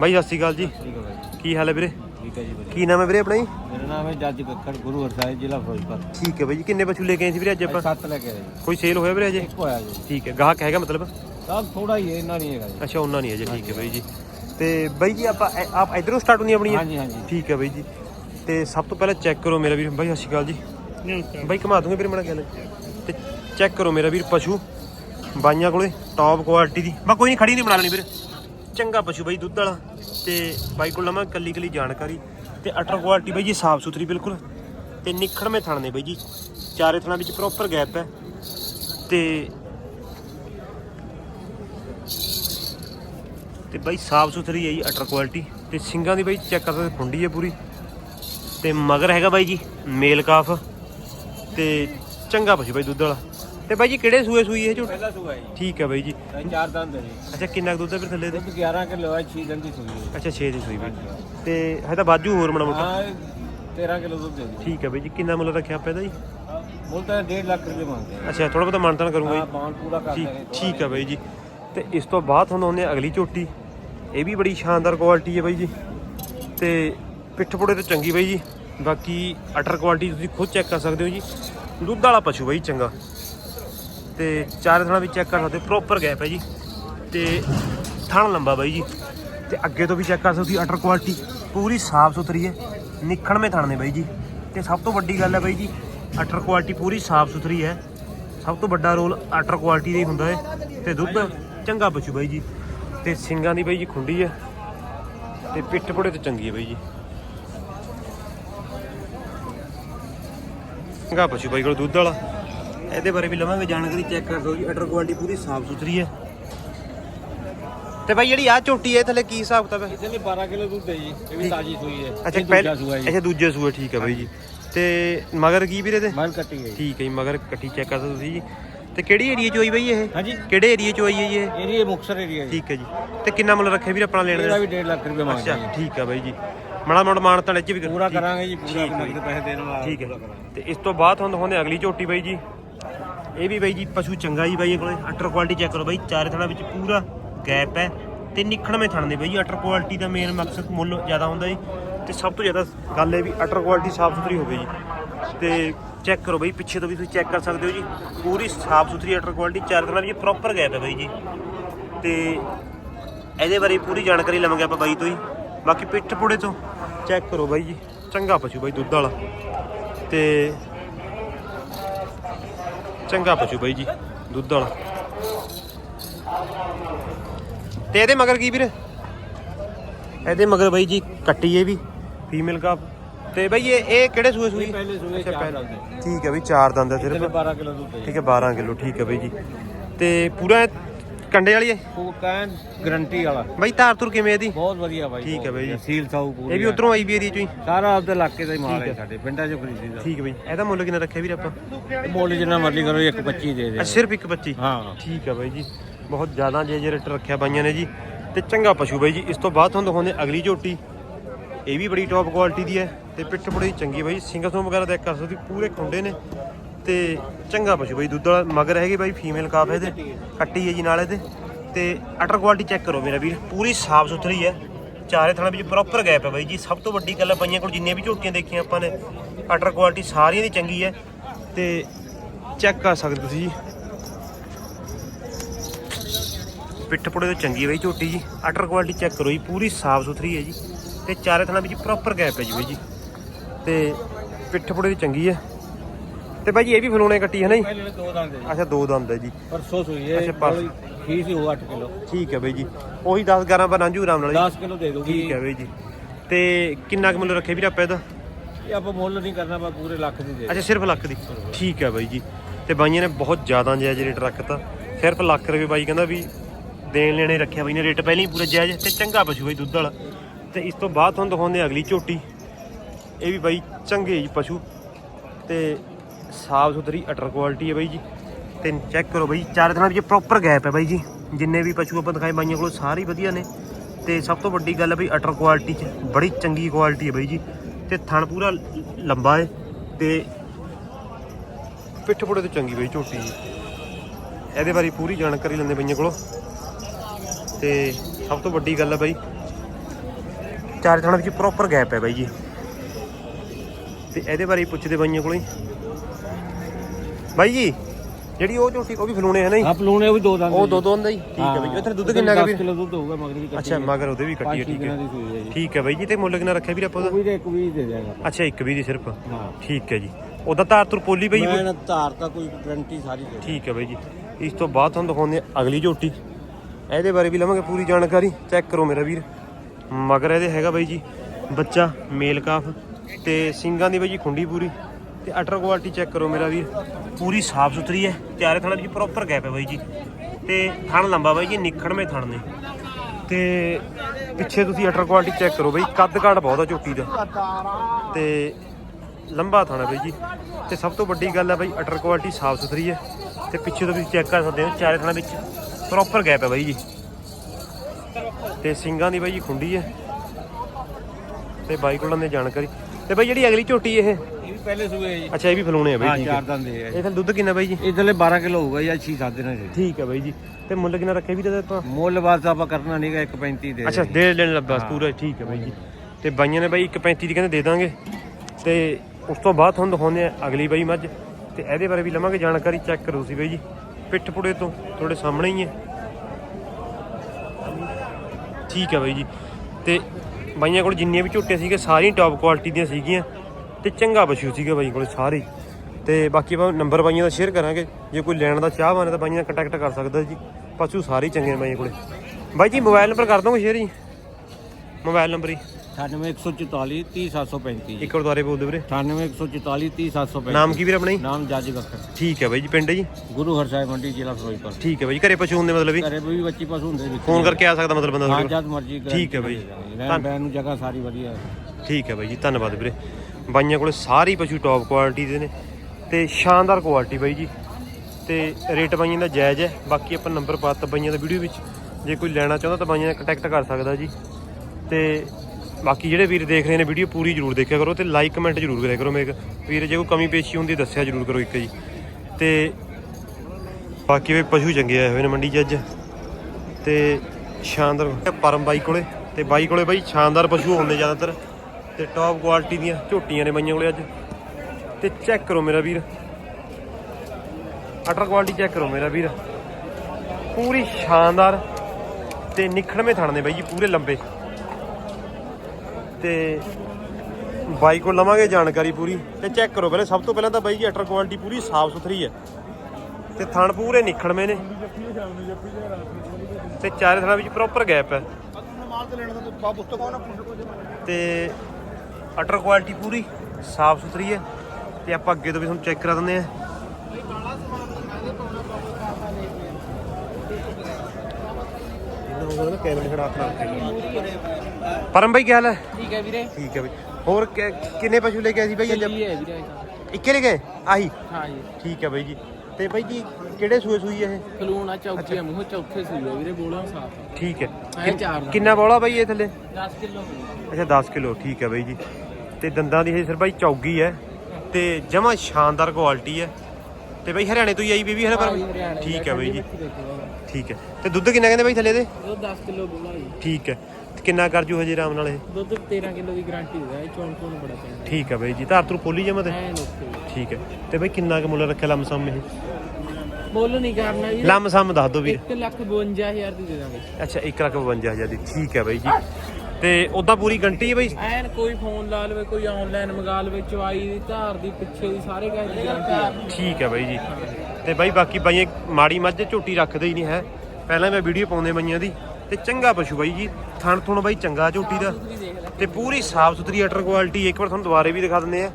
ਬਾਈ ਸਤਿ ਸ਼੍ਰੀ ਅਕਾਲ ਜੀ। ਠੀਕ ਹੈ ਭਾਈ ਕੀ ਹਾਲ ਹੈ ਵੀਰੇ? ਠੀਕ ਹੈ ਜੀ ਵਧੀਆ। ਕੀ ਨਾਮ ਹੈ ਵੀਰੇ ਆਪਣਾ ਜੀ? ਮੇਰਾ ਨਾਮ ਹੈ ਜੱਜ ਕੱਕੜ ਗੁਰੂ ਹਰਸਾਹਿਬ ਜ਼ਿਲ੍ਹਾ ਫਿਰੋਜ਼ਪੁਰ। ਠੀਕ ਹੈ ਬਾਈ ਜੀ ਕਿੰਨੇ ਪਸ਼ੂ ਲੈ ਕੇ ਆਏ ਸੀ ਵੀਰੇ ਅੱਜ ਆਪਾਂ? ਸੱਤ ਲੈ ਕੇ ਆਏ। ਜੀ ਕੋਈ ਸੇਲ ਹੋਇਆ ਵੀਰੇ ਅਜੇ? ਇੱਕ ਹੋਇਆ ਜੀ। ਠੀਕ ਹੈ ਗਾਹਕ ਹੈਗਾ ਮਤਲਬ? ਸਭ ਥੋੜਾ ਹੀ ਹੈ ਇੰਨਾ ਨਹੀਂ ਹੈਗਾ ਜੀ। ਅੱਛਾ ਉਹਨਾਂ ਨਹੀਂ ਅਜੇ ਠੀਕ ਹੈ ਬਾਈ ਜੀ। ਤੇ ਬਾਈ ਜੀ ਆਪਾਂ ਐ- ਆਪ ਇਧਰੋਂ ਸਟਾਰਟ ਹੁੰਦੀਆਂ ਆਪਣੀਆਂ? ਹਾਂਜੀ ਹਾਂਜੀ। ਠੀਕ ਹੈ ਬਾਈ ਜੀ। ਤੇ ਸਭ ਤੋਂ ਪਹਿਲਾਂ ਚੈੱਕ ਕਰੋ ਮੇਰਾ ਵੀਰ। ਬਾਈ ਸਤਿ ਸ਼੍ਰੀ ਅਕਾਲ ਜੀ। ਬਾਈ ਘੁਮਾ ਦੂੰਗੇ ਵੀਰੇ ਮੜਾ ਗੱਲ ਤੇ ਚੈੱਕ ਕਰੋ ਮੇਰਾ ਵੀਰ ਪਸ਼ੂ। ਬਾਈਆਂ ਕੋਲੇ ਟੌਪ ਕੁਆਲਿਟੀ ਦੀ। ਬਾ ਕੋਈ ਨਹੀਂ ਖੜੀ ਨਹੀਂ ਬਣਾ ਲੈਣੀ ਵੀਰ। ਚੰਗਾ ਪਸ਼ੂ ਬਾਈ ਦੁੱਧ ਵਾਲਾ। ਤੇ ਬਾਈ ਕੋਲ ਲਵਾਂ ਕੱਲੀ ਕੱਲੀ ਜਾਣਕਾਰੀ। ਤੇ ਅਟਰ ਕੁਆਲਿਟੀ ਬਾਈ ਜੀ, ਸਾਫ਼ ਸੁਥਰੀ ਬਿਲਕੁਲ। ਤੇ ਨਿਖੜਵੇਂ ਥਣ ਨੇ ਬਾਈ ਜੀ। ਚਾਰੇ ਥਣਾਂ ਵਿੱਚ ਪ੍ਰੋਪਰ ਗੈਪ ਹੈ। ਤੇ ਤੇ ਬਾਈ ਸਾਫ਼ ਸੁਥਰੀ ਹੈ ਜੀ ਅਟਰ ਕੁਆਲਿਟੀ ਤੇ ਸਿੰਗਾਂ ਦੀ ਬਾਈ ਚੈੱਕ ਕਰ ਸਕਦੇ, ਖੁੰਡੀ ਹੈ ਪੂਰੀ। ਤੇ ਮਗਰ ਹੈਗਾ ਬਾਈ ਜੀ, ਮੇਲ ਕਾਫ। ਤੇ ਚੰਗਾ ਪਸ਼ੂ ਬਾਈ ਦੁੱਧ ਵਾਲਾ। ਤੇ ਬਾਈ ਜੀ ਕਿਹੜੇ ਸੂਏ ਸੂਈ ਇਹ ਝੋਟੀ? ਪਹਿਲਾ ਸੁਗਾ ਜੀ। ਠੀਕ ਹੈ ਬਾਈ ਜੀ। ਇਹ ਚਾਰ ਦੰਦ ਹੈ ਜੀ ਅੱਛਾ ਕਿੰਨਾ ਕੁ ਦੁੱਧ ਹੈ ਫਿਰ ਥੱਲੇ ਦੇ? ਦੁੱਧ 11 ਕਿਲੋ ਹੈ 6 ਦਿਨ ਦੀ ਸੂਈ ਹੈ। ਅੱਛਾ 6 ਦੀ ਸੂਈ ਬਾਈ ਤੇ ਹੈ ਤਾਂ ਬਾਜੂ ਹੋਰ ਮਣਾ ਮੋਟਾ। ਹਾਂ ਇਹ 13 ਕਿਲੋ ਦੁੱਧ ਹੈ ਜੀ। ਠੀਕ ਹੈ ਬਾਈ ਜੀ ਕਿੰਨਾ ਮੁੱਲ ਰੱਖਿਆ ਆਪਾਂ ਇਹਦਾ ਜੀ? ਮੁੱਲ ਤਾਂ 1.5 ਲੱਖ ਰੁਪਏ ਮੰਗਦੇ ਆ। ਅੱਛਾ ਥੋੜਾ ਬਹੁਤਾ ਮਾਨਤਾਨ ਕਰੂੰਗਾ ਹਾਂ ਜੀ ਬਾਣ ਪੂਰਾ ਕਰ ਠੀਕ ਦਾਂਗੇ ਠੀਕ ਹੈ ਬਾਈ ਜੀ। ਤੇ ਇਸ ਤੋਂ ਬਾਅਦ ਤੁਹਾਨੂੰ ਆਉਂਦੇ ਆ ਅਗਲੀ ਝੋਟੀ। ਇਹ ਵੀ ਬੜੀ ਸ਼ਾਨਦਾਰ ਕੁਆਲਿਟੀ ਹੈ ਬਾਈ ਜੀ। ਤੇ ਪਿੱਠ ਪੁੜੇ ਤੇ ਚੰਗੀ ਬਾਈ ਜੀ। ਬਾਕੀ ਅਟਰ ਕੁਆਲਿਟੀ ਤੁਸੀਂ ਖੁਦ ਚੈੱਕ ਕਰ ਸਕਦੇ ਹੋ ਜੀ। ਦੁੱਧ ਵਾਲਾ ਪਸ਼ੂ ਬਾਈ ਚੰਗਾ। ਤੇ ਚਾਰੇ ਥਣਾ ਵੀ ਚੈੱਕ ਕਰ ਸਕਦੇ ਪ੍ਰੋਪਰ ਗੈਪ ਹੈ ਜੀ। ਤੇ ਥਣ ਲੰਬਾ ਬਾਈ ਜੀ। ਤੇ ਅੱਗੇ ਤੋਂ ਵੀ ਚੈੱਕ ਕਰ ਸਕਦੇ ਅਟਰ ਕੁਆਲਿਟੀ ਪੂਰੀ ਸਾਫ਼ ਸੁਥਰੀ ਹੈ ਨਿਖਣਵੇਂ ਥਣ ਨੇ ਬਾਈ ਜੀ। ਤੇ ਸਭ ਤੋਂ ਵੱਡੀ ਗੱਲ ਹੈ ਬਾਈ ਜੀ ਅਟਰ ਕੁਆਲਿਟੀ ਪੂਰੀ ਸਾਫ਼ ਸੁਥਰੀ ਹੈ। ਸਭ ਤੋਂ ਵੱਡਾ ਰੋਲ ਅਟਰ ਕੁਆਲਿਟੀ ਦਾ ਹੀ ਹੁੰਦਾ ਹੈ। ਤੇ ਦੁੱਧ ਚੰਗਾ ਪਸ਼ੂ ਬਾਈ ਜੀ। ਤੇ ਸਿੰਗਾਂ ਦੀ ਬਾਈ ਜੀ ਖੁੰਡੀ ਹੈ। ਤੇ ਪਿੱਠ ਪੁੜੇ ਤੇ ਚੰਗੀ ਹੈ ਬਾਈ ਜੀ। ਚੰਗਾ ਪਸ਼ੂ ਬਾਈ ਕੋਲ ਦੁੱਧ ਵਾਲਾ। ਇਹਦੇ ਬਾਰੇ ਵੀ ਲਵਾਂਗੇ ਜਾਣਕਾਰੀ ਚੈੱਕ ਕਰ ਦਿਓ ਜੀ। ਅਟਰ ਕੁਆਲਿਟੀ ਪੂਰੀ ਸਾਫ਼ ਸੁਥਰੀ ਹੈ। ਤੇ ਬਾਈ ਜਿਹੜੀ ਆ ਝੋਟੀ ਹੈ ਥੱਲੇ ਕੀ ਹਿਸਾਬ ਕਿਤਾਬ ਹੈ? ਇਹਦੇ ਲਈ 12 ਕਿਲੋ ਦੁੱਧ ਹੈ ਜੀ ਇਹ ਵੀ ਤਾਜੀ ਸੂਈ ਹੈ। ਅੱਛਾ ਪਹਿਲੇ ਅੱਛਾ ਦੂਜੇ ਸੂਏ ਠੀਕ ਹੈ ਬਾਈ ਜੀ। ਤੇ ਮਗਰ ਕੀ ਵੀਰੇ ਤੇ ਮਨ ਕੱਟੀ ਹੈ ਠੀਕ ਹੈ ਜੀ ਮਗਰ ਕੱਟੀ ਚੈੱਕ ਕਰ ਸਕਦੇ ਤੁਸੀਂ ਜੀ। ਤੇ ਕਿਹੜੀ ਏਰੀਆ ਚ ਹੋਈ ਬਾਈ ਇਹ? ਹਾਂਜੀ। ਕਿਹੜੇ ਏਰੀਆ ਚ ਹੋਈ ਹੈ ਇਹ? ਏਰੀਆ ਮੁਕਸਰ ਏਰੀਆ ਜੀ। ਠੀਕ ਹੈ ਜੀ। ਤੇ ਕਿੰਨਾ ਮੁੱਲ ਰੱਖਿਆ ਵੀਰ ਆਪਣਾ ਲੈਣ ਇਹਦਾ ਦਾ ਵੀ 1.5 ਲੱਖ ਰੁਪਏ ਮੰਗਦੇ ਅੱਛਾ ਠੀਕ ਹੈ ਬਾਈ ਜੀ। ਮੜਾ ਮੋੜ ਮਾਨ ਤਾਂ ਚ ਵੀ ਪੂਰਾ ਕਰਾਂਗੇ ਜੀ ਪੂਰਾ ਨਗਦ ਪੈਸੇ ਦੇਣ ਵਾਲਾ ਠੀਕ ਹੈ। ਤੇ ਇਸ ਤੋਂ ਬਾਅਦ ਤੁਹਾਨੂੰ ਦਿਖਾਉਂਦੇ ਅਗਲੀ ਝੋਟੀ ਬਾਈ ਜੀ। ਇਹ ਵੀ ਬਾਈ ਜੀ ਪਸ਼ੂ ਚੰਗਾ ਜੀ ਬਾਈ ਇਹ ਕੋਲੇ। ਅਟਰ ਕੁਆਲਿਟੀ ਚੈੱਕ ਕਰੋ ਬਾਈ, ਚਾਰੇ ਥਣਾ ਵਿੱਚ ਪੂਰਾ ਗੈਪ ਹੈ ਤੇ ਨਿਖਣਵੇਂ ਥਣ ਦੇ ਬਾਈ ਜੀ। ਅਟਰ ਕੁਆਲਿਟੀ ਦਾ ਮੇਨ ਮਕਸਦ ਮੁੱਲ ਜ਼ਿਆਦਾ ਹੁੰਦਾ ਜੀ। ਤੇ ਸਭ ਤੋਂ ਜ਼ਿਆਦਾ ਗੱਲ ਇਹ ਵੀ ਅਟਰ ਕੁਆਲਿਟੀ ਸਾਫ਼ ਸੁਥਰੀ ਹੋਵੇ ਜੀ। ਤੇ ਚੈੱਕ ਕਰੋ ਬਾਈ, ਪਿੱਛੇ ਤੋਂ ਵੀ ਤੁਸੀਂ ਚੈੱਕ ਕਰ ਸਕਦੇ ਹੋ ਜੀ। ਪੂਰੀ ਸਾਫ਼ ਸੁਥਰੀ ਅਟਰ ਕੁਆਲਿਟੀ ਚਾਰੇ ਥਣਾ ਵਿੱਚ ਪ੍ਰੋਪਰ ਗੈਪ ਹੈ ਬਾਈ ਜੀ। ਤੇ ਇਹਦੇ ਬਾਰੇ ਪੂਰੀ ਜਾਣਕਾਰੀ ਲਵਾਂਗੇ ਆਪਾਂ ਬਾਈ ਤੋਂ ਹੀ ਬਾਕੀ ਪਿੱਠ ਪੂੜੇ ਤੋਂ ਚੈੱਕ ਕਰੋ ਬਾਈ ਜੀ। ਚੰਗਾ ਪਸ਼ੂ ਬਾਈ ਦੁੱਧ ਵਾਲਾ। ਤੇ ਚੰਗਾ ਪਸ਼ੂ ਬਾਈ ਜੀ ਦੁੱਧ ਵਾਲਾ। ਤੇ ਇਹਦੇ ਮਗਰ ਕੀ ਵੀਰ? ਇਹਦੇ ਮਗਰ ਬਾਈ ਜੀ ਕੱਟੀ ਇਹ ਵੀ ਫੀਮੇਲ ਕਾ ਤੇ ਬਾਈ ਇਹ ਇਹ ਕਿਹੜੇ ਸੂਏ ਸੂਈ? ਪਹਿਲੇ ਸੂਏ ਚਾਰ। ਦੰਦ। ਠੀਕ ਹੈ ਬਈ ਚਾਰ ਦੰਦ ਸਿਰਫ। 12 ਕਿਲੋ ਦੁੱਧ ਠੀਕ ਹੈ 12 ਕਿਲੋ ਠੀਕ ਹੈ ਬਾਈ ਜੀ। ਤੇ ਪੂਰਾ ਕੰਡੇ ਵਾਲੀ ਹੈ? ਉਹ ਕਹਿਣ ਗਰੰਟੀ ਵਾਲਾ। ਬਾਈ ਧਾਰ ਤੁਰ ਕਿਵੇਂ ਇਹਦੀ? ਬਹੁਤ ਵਧੀਆ ਬਾਈ ਠੀਕ ਹੈ ਬਾਈ। ਜੀ। ਸੀਲ ਸਾਊ ਪੂਰੀ ਇਹ ਵੀ ਉਧਰੋਂ ਆਈ ਵੀ ਏਰੀਆ ਚੋਂ ਹੀ? ਸਾਰਾ ਆਪਦੇ ਇਲਾਕੇ ਦਾ ਹੀ ਮਾਲ ਹੈ। ਸਾਡੇ ਪਿੰਡਾਂ 'ਚੋਂ ਖਰੀਦੀਦਾ ਠੀਕ ਹੈ ਬਾਈ। ਇਹਦਾ ਮੁੱਲ ਕਿੰਨਾ ਰੱਖਿਆ ਵੀਰ ਆਪਾਂ? ਮੁੱਲ ਜਿੰਨਾ ਮਰਜ਼ੀ ਕਰੋ 125 ਦੇ ਦੇ ਅੱਛਾ ਸਿਰਫ ਇੱਕ ਬੱਚੀ ਹਾਂ। ਠੀਕ ਹੈ ਬਾਈ ਜੀ। ਬਹੁਤ ਜ਼ਿਆਦਾ ਜੇ ਜੇ ਰੇਟ ਰੱਖਿਆ ਬਾਈਆਂ ਨੇ ਜੀ। ਤੇ ਚੰਗਾ ਪਸ਼ੂ ਬਾਈ ਜੀ। ਇਸ ਤੋਂ ਬਾਅਦ ਤੁਹਾਨੂੰ ਦਿਖਾਉਂਦੇ ਅਗਲੀ ਝੋਟੀ। ਇਹ ਵੀ ਬੜੀ ਟੌਪ ਕੁਆਲਿਟੀ ਦੀ ਹੈ। ਤੇ ਪਿੱਠ ਬੜੀ ਚੰਗੀ ਬਾਈ ਸਿੰਗਲ ਵਗੈਰਾ ਦੇਖ ਕਰ ਸਕਦੇ ਹੋ, ਪੂਰੇ ਖੁੰਡੇ ਨੇ। ਤੇ ਚੰਗਾ ਪਸ਼ੂ ਬਾਈ ਦੁੱਧ ਵਾਲਾ ਮਗਰ ਹੈਗੀ ਬਾਈ ਫੀਮੇਲ ਕਾਫ ਇਹਦੇ। ਕੱਟੀ ਹੈ ਜੀ ਨਾਲ ਇਹਦੇ। ਤੇ ਅਟਰ ਕੁਆਲਿਟੀ ਚੈੱਕ ਕਰੋ ਮੇਰਾ ਵੀਰ। ਪੂਰੀ ਸਾਫ਼ ਸੁਥਰੀ ਹੈ। ਚਾਰੇ ਥਣਾਂ ਵਿੱਚ ਪ੍ਰੋਪਰ ਗੈਪ ਹੈ ਬਾਈ ਜੀ। ਸਭ ਤੋਂ ਵੱਡੀ ਗੱਲ ਹੈ ਬਾਈਆਂ ਕੋਲ ਜਿੰਨੀਆਂ ਵੀ ਝੋਟੀਆਂ ਦੇਖੀਆਂ ਆਪਾਂ ਨੇ ਅਟਰ ਕੁਆਲਿਟੀ ਸਾਰੀਆਂ ਦੀ ਚੰਗੀ ਹੈ। ਤੇ ਚੈੱਕ ਕਰ ਸਕਦੇ ਤੁਸੀਂ ਜੀ। ਪਿੱਠ ਪੁੜੇ ਤੋਂ ਚੰਗੀ ਹੈ ਬਾਈ ਝੋਟੀ ਜੀ। ਅਟਰ ਕੁਆਲਿਟੀ ਚੈੱਕ ਕਰੋ ਜੀ। ਪੂਰੀ ਸਾਫ਼ ਸੁਥਰੀ ਹੈ ਜੀ। ਤੇ ਚਾਰੇ ਥਣਾਂ ਵਿੱਚ ਪ੍ਰੋਪਰ ਗੈਪ ਹੈ ਜੀ ਬਾਈ ਜੀ। ਤੇ ਪਿੱਠ ਪੁੜੇ ਦੀ ਚੰਗੀ ਹੈ। ਤੇ ਬਾਈ ਜੀ ਇਹ ਵੀ ਫਲੋਣੇ ਕੱਟੀ ਹੈ ਨਾ ਜੀ? ਪਹਿਲੇ ਦੋ ਦੰਦ ਹੈ ਜੀ। ਅੱਛਾ ਦੋ ਦੰਦ ਹੈ ਜੀ। ਪਰਸੋਂ ਸੂਈ ਅੱਛਾ, ਹੈ ਪਰਸੋਂ। ਫੀਸ ਹੀ ਹੋ 8 ਕਿਲੋ। ਠੀਕ ਹੈ ਬਾਈ ਜੀ। ਉਹੀ 10 11 ਪਰ ਨਾਂਜੂ ਆਰਾਮ ਨਾਲ ਜੀ। 10 ਕਿਲੋ ਦੇ ਦੂਗੀ ਠੀਕ ਹੈ ਬਾਈ ਜੀ। ਤੇ ਕਿੰਨਾ ਕੁ ਮੁੱਲ ਰੱਖੇ ਵੀਰ ਆਪਾਂ ਇਹਦਾ? ਇਹ ਆਪਾਂ ਮੁੱਲ ਨਹੀਂ ਕਰਨਾ ਬਸ ਪੂਰੇ ਲੱਖ ਦੀ ਦੇ ਅੱਛਾ ਸਿਰਫ ਲੱਖ ਦੀ। ਠੀਕ ਹੈ ਬਾਈ ਜੀ। ਤੇ ਬਾਈਆਂ ਨੇ ਬਹੁਤ ਜ਼ਿਆਦਾ ਜਾਇਜ਼ ਰੇਟ ਰੱਖਤਾ। ਸਿਰਫ ਲੱਖ ਰੁਪਏ ਬਾਈ ਕਹਿੰਦਾ ਵੀ ਦੇਣ ਲੈਣੇ ਰੱਖਿਆ ਬਾਈ ਨੇ। ਰੇਟ ਪਹਿਲਾਂ ਹੀ ਪੂਰਾ ਜਾਇਜ਼ ਤੇ ਚੰਗਾ ਪਸ਼ੂ ਬਾਈ ਦੁੱਧ ਵਾਲਾ। ਤੇ ਇਸ ਤੋਂ ਬਾਅਦ ਤੁਹਾਨੂੰ ਦਿਖਾਉਂਦੇ ਅਗਲੀ ਝੋਟੀ। ਇਹ ਵੀ ਬਾਈ ਚੰਗੇ ਜੀ ਪਸ਼ੂ। ਤੇ ਸਾਫ਼ ਸੁਥਰੀ, ਅਟਰ ਕੁਆਲਿਟੀ ਹੈ ਬਾਈ ਜੀ। ਤੇ ਚੈੱਕ ਕਰੋ ਬਾਈ, ਚਾਰ ਦਿਨਾਂ ਵਿੱਚ ਪ੍ਰੋਪਰ ਗੈਪ ਹੈ ਬਾਈ ਜੀ। ਜਿੰਨੇ ਵੀ ਪਸ਼ੂ ਆਪਾਂ ਦਿਖਾਏ, ਬਾਈਆਂ ਕੋਲ ਸਾਰੇ ਵਧੀਆ ਨੇ। ਤੇ ਸਭ ਤੋਂ ਵੱਡੀ ਗੱਲ ਹੈ ਬਈ, ਅਟਰ ਕੁਆਲਿਟੀ ਚ ਬੜੀ ਚੰਗੀ ਕੁਆਲਿਟੀ ਹੈ ਬਾਈ ਜੀ। ਤੇ ਥਣ ਪੂਰਾ ਲੰਬਾ ਹੈ ਤੇ ਪਿੱਠ ਪੁੜੇ ਤੋਂ ਚੰਗੀ ਬਈ, ਝੋਟੀ ਜੀ। ਇਹਦੇ ਬਾਰੇ ਪੂਰੀ ਜਾਣਕਾਰੀ ਲੈਂਦੇ ਬਾਈਆਂ ਕੋਲੋਂ। ਤੇ ਸਭ ਤੋਂ ਵੱਡੀ ਗੱਲ ਹੈ ਬਾਈ, ਚਾਰ ਥਾਣਾ ਵਿੱਚ ਪ੍ਰੋਪਰ ਗੈਪ ਹੈ ਬਾਈ ਜੀ। ਤੇ ਇਹਦੇ ਬਾਰੇ ਪੁੱਛਦੇ ਬਾਈਆਂ ਕੋਲੋਂ ਹੀ। ਬਾਈ ਜੀ ਜਿਹੜੀ ਉਹ ਝੋਟੀ ਉਹ ਵੀ ਫਲੂਣੇ ਹੈ ਨਹੀਂ ਆਪ ਲੂਣੇ ਉਹ ਵੀ ਦੋ ਦੰਦ ਉਹ ਦੋ ਦੋ ਹੁੰਦਾ ਹੀ ਠੀਕ ਹੈ ਬਾਈ ਇੱਥੇ ਦੁੱਧ ਕਿੰਨਾ ਕੁ ਵੀ? ਕਿਲੋ ਦੁੱਧ ਹੋਊਗਾ ਮਗਰ ਵੀ ਕੱਟੀ ਅੱਛਾ ਮਗਰ ਉਹਦੇ ਵੀ ਕੱਟੀ ਹੈ ਠੀਕ ਹੈ। ਦੀ ਜੀ। ਠੀਕ ਹੈ ਬਾਈ ਜੀ ਤੇ ਮੁੱਲ ਕਿੰਨਾ ਰੱਖਿਆ ਵੀਰ ਆਪਾਂ ਉਹ ਉਹਦਾ? ਵੀ ਤੇ ਇੱਕ ਵੀ ਦੇ ਦੇਗਾ ਅੱਛਾ ਇੱਕ ਵੀ ਦੀ ਸਿਰਫ? ਹਾਂ। ਠੀਕ ਹੈ ਜੀ। ਉਹਦਾ ਧਾਰ ਤੁਰ ਪੋਲੀ ਬਈ ਮੈਂ ਨਾ ਧਾਰ ਤਾਂ ਕੋਈ ਗਰੰਟੀ ਸਾਰੀ ਦੇ ਠੀਕ ਹੈ ਬਾਈ ਜੀ। ਇਸ ਤੋਂ ਬਾਅਦ ਤੁਹਾਨੂੰ ਦਿਖਾਉਂਦੇ ਹਾਂ ਅਗਲੀ ਝੋਟੀ। ਇਹਦੇ ਬਾਰੇ ਵੀ ਲਵਾਂਗੇ ਪੂਰੀ ਜਾਣਕਾਰੀ। ਚੈੱਕ ਕਰੋ ਮੇਰਾ ਵੀਰ। ਮਗਰ ਇਹਦੇ ਹੈਗਾ ਬਾਈ ਜੀ ਬੱਚਾ ਮੇਲ ਕਾਫ ਤੇ ਸਿੰਗਾਂ ਦੀ ਬਾਈ ਜੀ ਖੁੰਡੀ ਪੂਰੀ। ਤੇ ਅਟਰ ਕੁਆਲਿਟੀ ਚੈੱਕ ਕਰੋ ਮੇਰਾ ਵੀਰ। ਪੂਰੀ ਸਾਫ਼ ਸੁਥਰੀ ਹੈ ਤਿਆਰੇ ਥਾਣਾ ਵਿੱਚ ਪ੍ਰੋਪਰ ਗੈਪ ਹੈ ਬਾਈ ਜੀ। ਤੇ ਥਣ ਲੰਬਾ ਬਾਈ ਜੀ ਨਿਖੜਵੇਂ ਥਣ ਨੇ। ਤੇ ਪਿੱਛੇ ਤੁਸੀਂ ਅਟਰ ਕੁਆਲਿਟੀ ਚੈੱਕ ਕਰੋ ਬਾਈ, ਕੱਦ ਕਾਠ ਬਹੁਤ ਆ ਝੋਟੀ ਦਾ। ਤੇ ਲੰਬਾ ਥਾਣਾ ਬਾਈ ਜੀ। ਤੇ ਸਭ ਤੋਂ ਵੱਡੀ ਗੱਲ ਹੈ ਬਾਈ ਅਟਰ ਕੁਆਲਿਟੀ ਸਾਫ਼ ਸੁਥਰੀ ਹੈ। ਤੇ ਪਿੱਛੇ ਤੋਂ ਤੁਸੀਂ ਚੈੱਕ ਕਰ ਸਕਦੇ ਹੋ, ਚਾਰੇ ਥਾਣਾ ਵਿੱਚ ਪ੍ਰੋਪਰ ਗੈਪ ਹੈ ਬਾਈ ਜੀ। ਤੇ ਸਿੰਗਾਂ ਦੀ ਬਾਈ ਜੀ ਖੁੰਡੀ ਹੈ। ਤੇ ਬਾਈ ਕੋਲਾਂ ਦੀ ਜਾਣਕਾਰੀ। ਤੇ ਬਾਈ ਜਿਹੜੀ ਅਗਲੀ ਝੋਟੀ ਇਹ? ਇਹ ਵੀ ਪਹਿਲੇ ਸੂਏ ਜੀ। ਅੱਛਾ ਇਹ ਵੀ ਫਲੂਣੇ ਆ ਬਾਈ ਹਾਂ ਠੀਕ ਚਾਰ ਹੈ ਦੰਦ ਦੇ ਹੈ ਇਹ ਤਾਂ ਦੁੱਧ ਕਿੰਨਾ ਬਾਈ ਜੀ? ਇਧਰਲੇ 12 ਕਿਲੋ ਹੋਊਗਾ ਜਾਂ 6 7 ਦਿਨਾਂ ਠੀਕ ਹੈ ਬਾਈ ਜੀ। ਤੇ ਮੁੱਲ ਕਿੰਨਾ ਰੱਖਿਆ ਵੀ ਇਹਦਾ ਆਪਾਂ ਮੁੱਲ ਬਾਤ ਆਪਾਂ ਕਰਨਾ ਨਹੀਂਗਾ 1.35 ਦੇ ਅੱਛਾ ਡੇਢ ਲੈਣ ਲੱਗਾ ਪੂਰਾ ਠੀਕ ਹੈ ਬਾਈ ਜੀ। ਤੇ ਬਾਈਆਂ ਨੇ ਬਾਈ 1.35 ਦੀ ਕਹਿੰਦੇ ਦੇ ਦਾਂਗੇ। ਤੇ ਉਸ ਤੋਂ ਬਾਅਦ ਤੁਹਾਨੂੰ ਦਿਖਾਉਂਦੇ ਆ ਅਗਲੀ ਬਾਈ ਮੱਝ। ਤੇ ਇਹਦੇ ਬਾਰੇ ਵੀ ਲਵਾਂਗੇ ਜਾਣਕਾਰੀ ਚੈੱਕ ਕਰੋ ਸੀ ਬਾਈ ਜੀ। ਪਿੱਠ ਪੁੜੇ ਤੋਂ ਤੁਹਾਡੇ ਸਾਹਮਣੇ ਹੀ ਹੈ। ਠੀਕ ਹੈ ਬਾਈ ਜੀ। ਤੇ ਬਾਈਆਂ ਕੋਲ ਜਿੰਨੀਆਂ ਵੀ ਝੋਟੀਆਂ ਸੀਗੇ ਸਾਰੀਆਂ ਟੌਪ ਕੁਆਲਿਟੀ ਦੀਆਂ ਸੀਗੀਆਂ। ਤੇ ਚੰਗਾ ਪਸ਼ੂ ਸੀਗਾ ਬਾਈ ਕੋਲ ਸਾਰੇ। ਤੇ ਬਾਕੀ ਆਪਾਂ ਨੰਬਰ ਬਾਈਆਂ ਦਾ ਸ਼ੇਅਰ ਕਰਾਂਗੇ। ਜੇ ਕੋਈ ਲੈਣ ਦਾ ਚਾਹਵਾਨ ਹੈ ਤਾਂ ਬਾਈਆਂ ਨਾਲ ਕੰਟੈਕਟ ਕਰ ਸਕਦਾ ਜੀ। ਪਸ਼ੂ ਸਾਰੇ ਚੰਗੇ ਨੇ ਬਾਈਆਂ ਕੋਲੇ। ਬਾਈ ਜੀ ਮੋਬਾਈਲ ਨੰਬਰ ਕਰ ਦੋਗੇ ਸ਼ੇਅਰ ਜੀ? ਮੋਬਾਈਲ ਨੰਬਰ ਹੀ 98144 30735 ਇੱਕ ਵਾਰ ਦੁਬਾਰੇ ਬੋਲ ਦਿਓ ਵੀਰੇ 98144 30735 ਨਾਮ ਕੀ ਵੀਰੇ ਆਪਣਾ ਜੀ? ਨਾਮ ਜਾਜੀ ਬਖਰ ਠੀਕ ਹੈ ਬਾਈ ਜੀ ਪਿੰਡ ਹੈ ਜੀ? ਗੁਰੂ ਹਰਸਾਹਿਬ ਮੰਡੀ ਜ਼ਿਲ੍ਹਾ ਫਿਰੋਜ਼ਪੁਰ। ਠੀਕ ਹੈ ਬਾਈ ਘਰੇ ਪਸ਼ੂ ਹੁੰਦੇ ਮਤਲਬ ਵੀ ਘਰੇ ਵੀ ਬੱਚੀ ਪਸ਼ੂ ਹੁੰਦੇ ਵਿੱਚ ਫੋਨ ਕਰਕੇ ਆ ਸਕਦਾ ਮਤਲਬ ਬੰਦਾ ਹਾਂ ਤੁਹਾਡੇ ਕੋਲ? ਜਦ ਮਰਜ਼ੀ ਠੀਕ ਹੈ ਬਾਈ। ਰਹਿਣ ਬੈਣ ਨੂੰ ਜਗ੍ਹਾ ਸਾਰੀ ਵਧੀਆ। ਹੈ ਠੀਕ ਹੈ ਬਾਈ ਜੀ ਧੰਨਵਾਦ ਵੀਰੇ। ਬਾਈਆਂ ਕੋਲੇ ਸਾਰੇ ਪਸ਼ੂ ਟੌਪ ਕੁਆਲਿਟੀ ਦੇ ਨੇ ਤੇ ਸ਼ਾਨਦਾਰ ਕੁਆਲਿਟੀ ਬਾਈ ਜੀ। ਤੇ ਰੇਟ ਬਾਈਆਂ ਦਾ ਜਾਇਜ਼ ਹੈ। ਬਾਕੀ ਆਪਾਂ ਨੰਬਰ ਪਾਤਾ ਬਾਈਆਂ ਦਾ ਵੀਡੀਓ ਵਿੱਚ। ਜੇ ਕੋਈ ਲੈਣਾ ਚਾਹੁੰਦਾ ਤਾਂ ਬਾਈਆਂ ਨਾਲ ਕੰਟੈਕਟ ਕਰ ਸਕਦਾ ਜੀ। ਤੇ ਬਾਕੀ ਜਿਹੜੇ ਵੀਰ ਦੇਖ ਰਹੇ ਨੇ ਵੀਡੀਓ ਪੂਰੀ ਜਰੂਰ ਦੇਖਿਆ ਕਰੋ ਤੇ ਲਾਈਕ ਕਮੈਂਟ ਜਰੂਰ ਕਰਿਆ ਕਰੋ ਮੇਰੇ ਵੀਰ, ਜੇ ਕੋਈ ਕਮੀ ਪੇਸ਼ੀ ਹੁੰਦੀ ਦੱਸਿਆ ਜਰੂਰ ਕਰੋ ਇੱਕ ਜੀ। ਤੇ ਬਾਕੀ ਵੀ ਪਸ਼ੂ ਚੰਗੇ ਆਏ ਹੋਏ ਨੇ ਮੰਡੀ 'ਚ ਅੱਜ। ਤੇ ਸ਼ਾਨਦਾਰ ਪਰਮ ਬਾਈ ਕੋਲੇ। ਤੇ ਬਾਈ ਕੋਲੇ ਬਾਈ ਸ਼ਾਨਦਾਰ ਪਸ਼ੂ ਹੁੰਦੇ ਜ਼ਿਆਦਾਤਰ। ਤੇ ਟੌਪ ਕੁਆਲਿਟੀ ਦੀਆਂ ਝੋਟੀਆਂ ਨੇ ਬਾਈਆਂ ਕੋਲੇ ਅੱਜ। ਤੇ ਚੈੱਕ ਕਰੋ ਮੇਰਾ ਵੀਰ। ਅਟਰ ਕੁਆਲਿਟੀ ਚੈੱਕ ਕਰੋ ਮੇਰਾ ਵੀਰ। ਪੂਰੀ ਸ਼ਾਨਦਾਰ ਤੇ ਨਿਖੜਵੇਂ ਥਣ ਨੇ ਬਾਈ ਜੀ ਪੂਰੇ ਲੰਬੇ। ਤੇ ਬਾਈ ਕੋਲ ਲਵਾਂਗੇ ਜਾਣਕਾਰੀ ਪੂਰੀ। ਤੇ ਚੈੱਕ ਕਰੋ ਪਹਿਲੇ ਸਭ ਤੋਂ ਪਹਿਲਾਂ ਤਾਂ ਬਾਈ ਜੀ ਅਟਰ ਕੁਆਲਿਟੀ ਪੂਰੀ ਸਾਫ਼ ਸੁਥਰੀ ਹੈ। ਤੇ ਥਣ ਪੂਰੇ ਨਿਖੜਵੇਂ ਨੇ। ਤੇ ਚਾਰੇ ਥਣਾਂ ਵਿੱਚ ਪ੍ਰੋਪਰ ਗੈਪ ਹੈ। ਤੇ ਅਟਰ ਕੁਆਲਿਟੀ ਪੂਰੀ ਸਾਫ਼ ਸੁਥਰੀ ਹੈ ਤੇ ਆਪਾਂ ਅੱਗੇ ਤੋਂ ਵੀ ਤੁਹਾਨੂੰ ਚੈੱਕ ਕਰਾ ਦਿੰਦੇ ਆ ਪਰਮ ਭਾਈ ਕੀ ਹਾਲ ਹੈ? ਠੀਕ ਹੈ ਵੀਰੇ। ਠੀਕ ਹੈ ਬਈ ਹੋਰ ਕਿ- ਕਿੰਨੇ ਪਸ਼ੂ ਲੈ ਕੇ ਆਏ ਸੀ ਬਾਈ ਅੱਜ? ਚੱਲੀ ਹੈ ਵੀਰੇ ਇੱਕੇ ਲੈ ਗਏ ਆਹੀ? ਹਾਂ ਜੀ। ਠੀਕ ਹੈ ਬਾਈ ਜੀ। ਤੇ ਬਾਈ ਜੀ ਕਿਹੜੇ ਸੂਏ ਸੂਈ ਹੈ ਇਹ? ਖਲੂਣਾ ਚੌਕੀ ਆ ਮੂੰਹ ਚੌਥੇ ਸੀ ਵੀਰੇ ਬੋਲਾਂ ਸਾਫ਼ ਠੀਕ ਹੈ। ਚਾਰ ਕਿੰਨਾ ਬੋਲਾ ਬਾਈ ਇਹ ਥੱਲੇ? 10 ਕਿਲੋ। ਅੱਛਾ 10 ਕਿਲੋ ਠੀਕ ਹੈ ਬਾਈ ਜੀ। ਤੇ ਦੰਦਾਂ ਦੀ ਇਹ ਸਿਰ ਬਾਈ ਚੌਗੀ ਹੈ ਤੇ ਜਮਾ ਸ਼ਾਨਦਾਰ ਕੁਆਲਿਟੀ ਹੈ। ਤੇ ਬਾਈ ਹਰਿਆਣੇ ਤੋਂ ਹੀ ਆਈ ਬੀਬੀ ਹੈ ਨਾ ਪਰ ਠੀਕ ਹੈ ਬਾਈ ਜੀ। ਠੀਕ ਹੈ। ਤੇ ਦੁੱਧ ਕਿੰਨਾ ਕਹਿੰਦੇ ਬਾਈ ਥੱਲੇ ਦੇ? ਦੁੱਧ 10 ਕਿਲੋ ਬੋਲਾ ਜੀ। ਠੀਕ ਹੈ। ਤੇ ਕਿੰਨਾ ਕਰ ਜੂ ਹਜੇ ਆਰਾਮ ਨਾਲ ਇਹ? ਦੁੱਧ 13 ਕਿਲੋ ਦੀ ਗਾਰੰਟੀ ਇਹ ਚੌਣ ਚੌਣ ਬੜਾ ਪੈਂਦਾ। ਠੀਕ ਹੈ ਬਾਈ ਜੀ। ਧਾਰ ਤੁਰ ਪੋਲੀ ਜਮਾ ਤੇ? ਠੀਕ ਹੈ। ਤੇ ਬਾਈ ਕਿੰਨਾ ਕੁ ਮੁੱਲ ਰੱਖਿਆ ਲਮਸਮ ਇਹ? ਮੁੱਲ ਨਹੀਂ ਕਰਨਾ ਵੀਰੇ ਲਮਸਮ ਦੱਸ ਦਿਓ ਵੀਰ। 1 ਲੱਖ 52000 ਦੀ ਦੇ ਦਾਂਗੇ। ਅੱਛਾ 1 ਲੱਖ 52000 ਦੀ। ਠੀਕ ਹੈ ਬਾਈ ਜੀ। ਤੇ ਉਦਾਂ ਪੂਰੀ ਗੰਟੀ ਹੈ ਬਾਈ? ਐਨ ਕੋਈ ਫੋਨ ਲਾ ਲਵੇ ਕੋਈ ਆਨਲਾਈਨ ਮੰਗਾ ਲਵੇ ਚਵਾਈ ਦੀ ਧਾਰ ਦੀ ਪਿੱਛੇ ਦੀ ਸਾਰੇ ਕਾਹ ਦੀ ਗਾਰੰਟੀ ਆ। ਠੀਕ ਹੈ ਬਾਈ ਜੀ। ਤੇ ਬਾਈ ਬਾਕੀ ਬਾਈਆਂ ਮਾੜੀ ਮੱਝ ਝੋਟੀ ਰੱਖਦੇ ਹੀ ਨਹੀਂ ਹੈ। ਪਹਿਲਾਂ ਮੈਂ ਵੀਡੀਓ ਪਾਉਂਦੇ ਬਾਈਆਂ ਦੀ। ਤੇ ਚੰਗਾ ਪਸ਼ੂ ਬਾਈ ਜੀ। ਥਣ ਥੁਣ ਬਾਈ ਚੰਗਾ ਝੋਟੀ ਦਾ। ਤੇ ਪੂਰੀ ਸਾਫ਼ ਸੁਥਰੀ ਅਟਰ ਕੁਆਲਿਟੀ ਇੱਕ ਵਾਰ ਤੁਹਾਨੂੰ ਦੁਬਾਰੇ ਵੀ ਦਿਖਾ ਦਿੰਦੇ ਆ।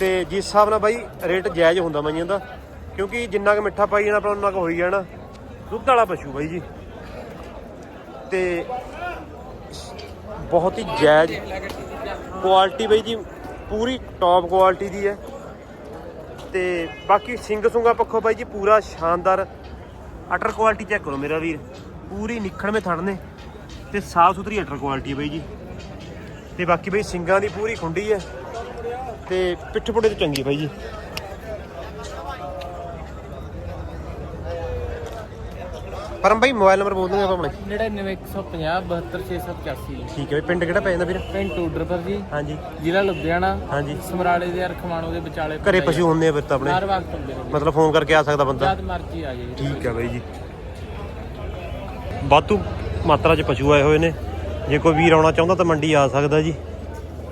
ਤੇ ਜਿਸ ਹਿਸਾਬ ਨਾਲ ਬਾਈ ਰੇਟ ਜਾਇਜ਼ ਹੁੰਦਾ ਮਈਆਂ ਦਾ ਕਿਉਂਕਿ ਜਿੰਨਾ ਕੁ ਮਿੱਠਾ ਪਾਈ ਜਾਣਾ ਆਪਣਾ ਉਹਨਾਂ ਕੁ ਹੋਈ ਜਾਣਾ। ਦੁੱਧ ਵਾਲਾ ਪਸ਼ੂ ਬਾਈ ਜੀ। ਤੇ ਬਹੁਤ ਹੀ ਜਾਇਜ਼ ਕੁਆਲਿਟੀ ਬਾਈ ਜੀ, ਪੂਰੀ ਟੌਪ ਕੁਆਲਿਟੀ ਦੀ ਹੈ। ਤੇ ਬਾਕੀ ਸਿੰਗ ਸੁੰਗਾ ਪੱਖੋਂ ਬਾਈ ਜੀ, ਪੂਰਾ ਸ਼ਾਨਦਾਰ ਅਟਰ ਕੁਆਲਿਟੀ ਚੈੱਕ ਕਰੋ ਮੇਰਾ ਵੀਰ। ਪੂਰੀ ਨਿਖੜਵੇਂ ਥੜ ਨੇ ਤੇ ਸਾਫ਼ ਸੁਥਰੀ ਅਟਰ ਕੁਆਲਿਟੀ ਹੈ ਬਾਈ ਜੀ। ਤੇ ਬਾਕੀ ਬਾਈ ਸਿੰਗਾਂ ਦੀ ਪੂਰੀ ਖੁੰਡੀ ਹੈ ਤੇ ਪਿੱਠ ਪੁੜੇ ਤੇ ਚੰਗੀ ਬਾਈ ਜੀ। ਪਰਮ ਬਾਈ ਮੋਬਾਈਲ ਨੰਬਰ ਬੋਲ ਦਿੰਦੇ ਆਪਾਂ ਆਪਣੇ। 99150 72685 ਠੀਕ ਹੈ ਬਾਈ ਪਿੰਡ ਕਿਹੜਾ ਪੈ ਜਾਂਦਾ ਵੀਰ? ਪਿੰਡ ਟੂਡਰਪੁਰ ਜੀ। ਹਾਂਜੀ। ਜ਼ਿਲ੍ਹਾ ਲੁਧਿਆਣਾ। ਹਾਂਜੀ। ਸਮਰਾਲੇ ਦੇ ਰਖਮਾਣੋ ਦੇ ਵਿਚਾਲੇ ਘਰੇ ਪਸ਼ੂ ਹੁੰਦੇ ਆ ਫਿਰ ਤਾਂ ਆਪਣੇ। ਹਰ ਵਕਤ ਹੁੰਦੇ ਨੇ ਮਤਲਬ ਫੋਨ ਕਰਕੇ ਆ ਸਕਦਾ ਬੰਦਾ। ਜਦ ਮਰਜ਼ੀ ਆ ਜਾਏ। ਠੀਕ ਹੈ ਬਾਈ ਜੀ। ਵਾਧੂ ਮਾਤਰਾ 'ਚ ਪਸ਼ੂ ਆਏ ਹੋਏ ਨੇ। ਜੇ ਕੋਈ ਵੀਰ ਆਉਣਾ ਚਾਹੁੰਦਾ ਤਾਂ ਮੰਡੀ ਆ ਸਕਦਾ ਜੀ।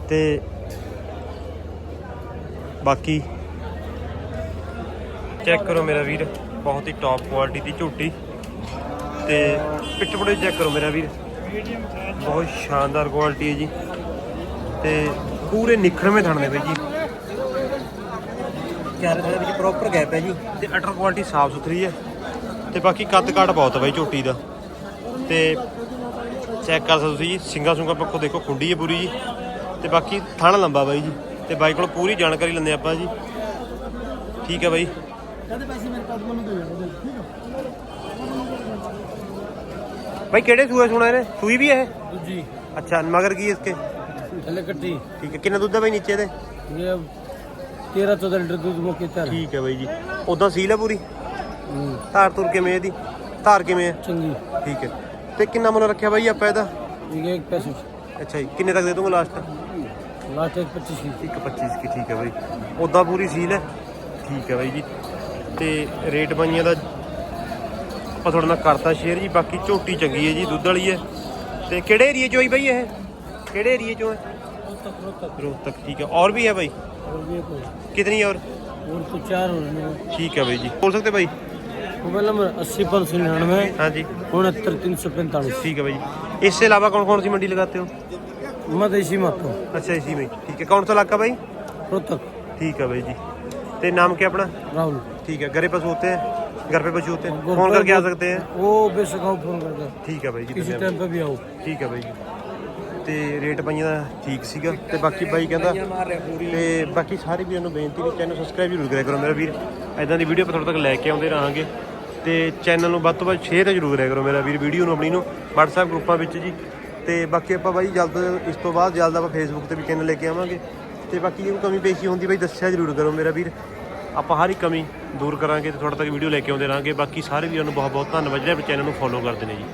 ਤੇ ਬਾਕੀ ਚੈੱਕ ਕਰੋ ਮੇਰਾ ਵੀਰ। ਬਹੁਤ ਹੀ ਟੌਪ ਕੁਆਲਿਟੀ ਦੀ ਝੋਟੀ। ਤੇ ਪਿੱਠ ਪੁੜੇ ਚੈੱਕ ਕਰੋ ਮੇਰਾ ਵੀਰ। ਬਹੁਤ ਸ਼ਾਨਦਾਰ ਕੁਆਲਿਟੀ ਹੈ ਜੀ। ਤੇ ਪੂਰੇ ਨਿਖੜਵੇਂ ਥਣ ਨੇ ਬਾਈ ਜੀ। ਚਾਰੇ ਦੇ ਵਿੱਚ ਪ੍ਰੋਪਰ ਗੈਪ ਹੈ ਜੀ। ਤੇ ਅਟਰ ਕੁਆਲਿਟੀ ਸਾਫ਼ ਸੁਥਰੀ ਹੈ। ਤੇ ਬਾਕੀ ਕੱਦ ਕਾਠ ਬਹੁਤ ਹੈ ਬਾਈ ਝੋਟੀ ਦਾ। ਤੇ ਚੈੱਕ ਕਰ ਸਕਦੇ ਤੁਸੀਂ ਜੀ। ਸਿੰਗਾ ਸੁੰਗਾ ਪੱਖੋਂ ਦੇਖੋ ਖੁੰਡੀ ਹੈ ਪੂਰੀ ਜੀ। ਤੇ ਬਾਕੀ ਥਣ ਲੰਬਾ ਬਾਈ ਜੀ। ਤੇ ਬਾਈ ਕੋਲ ਪੂਰੀ ਜਾਣਕਾਰੀ ਲੈਂਦੇ ਆਪਾਂ ਜੀ। ਠੀਕ ਹੈ ਬਾਈ। ਬਾਈ ਕਿਹੜੇ ਸੂਏ ਸੁਣਾ ਇਹਨੇ? ਸੂਈ ਵੀ ਇਹ? ਦੂਜੀ। ਅੱਛਾ ਮਗਰ ਕੀ ਇਸਕੇ ਥੱਲੇ ਕੱਟੀ। ਠੀਕ ਹੈ ਕਿੰਨਾ ਦੁੱਧ ਹੈ ਬਾਈ ਨੀਚੇ ਇਹਦੇ? ਇਹ 13 14 ਲੀਟਰ ਦੁੱਧ ਮੌਕੇ ਤੇ ਠੀਕ ਹੈ ਬਾਈ ਜੀ। ਉਦਾਂ ਸੀਲ ਹੈ ਪੂਰੀ? ਧਾਰ ਤੁਰ ਕਿਵੇਂ ਇਹਦੀ? ਧਾਰ ਕਿਵੇਂ ਹੈ ਚੰਗੀ। ਠੀਕ ਹੈ। ਤੇ ਕਿੰਨਾ ਮੁੱਲ ਰੱਖਿਆ ਬਾਈ ਆਪਾਂ ਇਹਦਾ? ਇਹ ਇੱਕ ਪੈਸੇ। ਅੱਛਾ ਜੀ ਕਿੰਨੇ ਤੱਕ ਦੇ ਦੂੰਗਾ ਲਾਸਟ ਲਾਸਟ ਇੱਕ 25 ਸੀ। ਇੱਕ 25 ਕੀ ਠੀਕ ਹੈ ਬਾਈ। ਉਦਾਂ ਪੂਰੀ ਸੀਲ ਹੈ। ਠੀਕ ਹੈ ਬਾਈ ਜੀ। ਤੇ ਰੇਟ ਬਾਈਆਂ ਦਾ ਆਪਾਂ ਤੁਹਾਡੇ ਨਾਲ ਕਰਤਾ ਸ਼ੇਅਰ ਜੀ ਬਾਕੀ ਝੋਟੀ ਚੰਗੀ ਹੈ ਜੀ ਦੁੱਧ ਵਾਲੀ ਹੈ ਤੇ ਕਿਹੜੇ ਏਰੀਏ ਚੋਂ ਆਈ ਬਾਈ ਇਹ ਕਿਹੜੇ ਏਰੀਏ ਚੋਂ ਹੈ तक तक ਰੋਹਤਕ ਠੀਕ ਹੈ ਔਰ ਵੀ ਹੈ ਬਾਈ और ये तो कितनी और और तो चार हो रहे हैं ठीक है भाई जी बोल सकते भाई मोबाइल नंबर अस्सी पाँच सौ निन्यानवे हाँ जी उनहत्तर तीन सौ पैंतालीस ठीक है भाई जी इससे अलावा कौन कौन सी मंडी लगाते हो मदेशी मातो अच्छा इसी में ठीक है कौन सा इलाका भाई रोहतक ठीक है भाई जी ते नाम क्या अपना राहुल ठीक है घरे पशु होते हैं घर पे पशु होते हैं घर फोन पे करके आ वो- सकते हैं वो बेशक आओ फोन करके ठीक है भाई जी किसी धन्यवाद। टाइम पे भी आओ ਠੀਕ ਹੈ ਬਾਈ ਜੀ ਤੇ ਰੇਟ ਬਾਈਆਂ ਦਾ ਠੀਕ ਸੀਗਾ ਤੇ ਬਾਕੀ ਬਾਈ ਕਹਿੰਦਾ ਤੇ ਬਾਕੀ ਸਾਰੇ ਵੀਰਾਂ ਨੂੰ ਬੇਨਤੀ ਵੀ ਚੈਨਲ ਸਬਸਕ੍ਰਾਈਬ ਜ਼ਰੂਰ ਕਰਿਆ ਕਰੋ ਮੇਰਾ ਵੀਰ ਐਦਾਂ ਦੀ ਵੀਡੀਓ ਆਪਾਂ ਤੁਹਾਡੇ ਤੱਕ ਲੈ ਕੇ ਆਉਂਦੇ ਰਹਾਂਗੇ ਤੇ ਚੈਨਲ ਨੂੰ ਵੱਧ ਤੋਂ ਵੱਧ ਸ਼ੇਅਰ ਜ਼ਰੂਰ ਕਰਿਆ ਕਰੋ ਮੇਰਾ ਵੀਰ ਵੀਡੀਓ ਨੂੰ ਆਪਣੀ ਨੂੰ WhatsApp ਗਰੁੱਪਾਂ ਵਿੱਚ ਜੀ ਤੇ ਬਾਕੀ ਆਪਾਂ ਬਾਈ ਜਲਦ ਇਸ ਤੋਂ ਬਾਅਦ ਜਲਦ ਆਪਾਂ Facebook ਤੇ ਵੀ ਚੈਨਲ ਲੈ ਕੇ ਆਵਾਂਗੇ ਤੇ ਬਾਕੀ ਜੇ ਕੋਈ ਕਮੀ ਪੇਸ਼ੀ ਹੁੰਦੀ ਬਾਈ ਦੱਸਿਆ ਜ਼ਰੂਰ ਕਰੋ ਮੇਰਾ ਵੀਰ ਆਪਾਂ ਹਰ ਇੱਕ ਕਮੀ ਦੂਰ ਕਰਾਂਗੇ ਤੇ ਤੁਹਾਡੇ ਤੱਕ ਵੀਡੀਓ ਲੈ ਕੇ ਆਉਂਦੇ ਰਹਾਂਗੇ। ਬਾਕੀ ਸਾਰੇ ਵੀਰਾਂ ਨੂੰ ਬਹੁਤ ਬਹੁਤ ਧੰਨਵਾਦ। ਜਿਹੜੇ ਚੈਨਲ ਨੂੰ ਫੋਲੋ ਕਰਦੇ ਨੇ ਜੀ।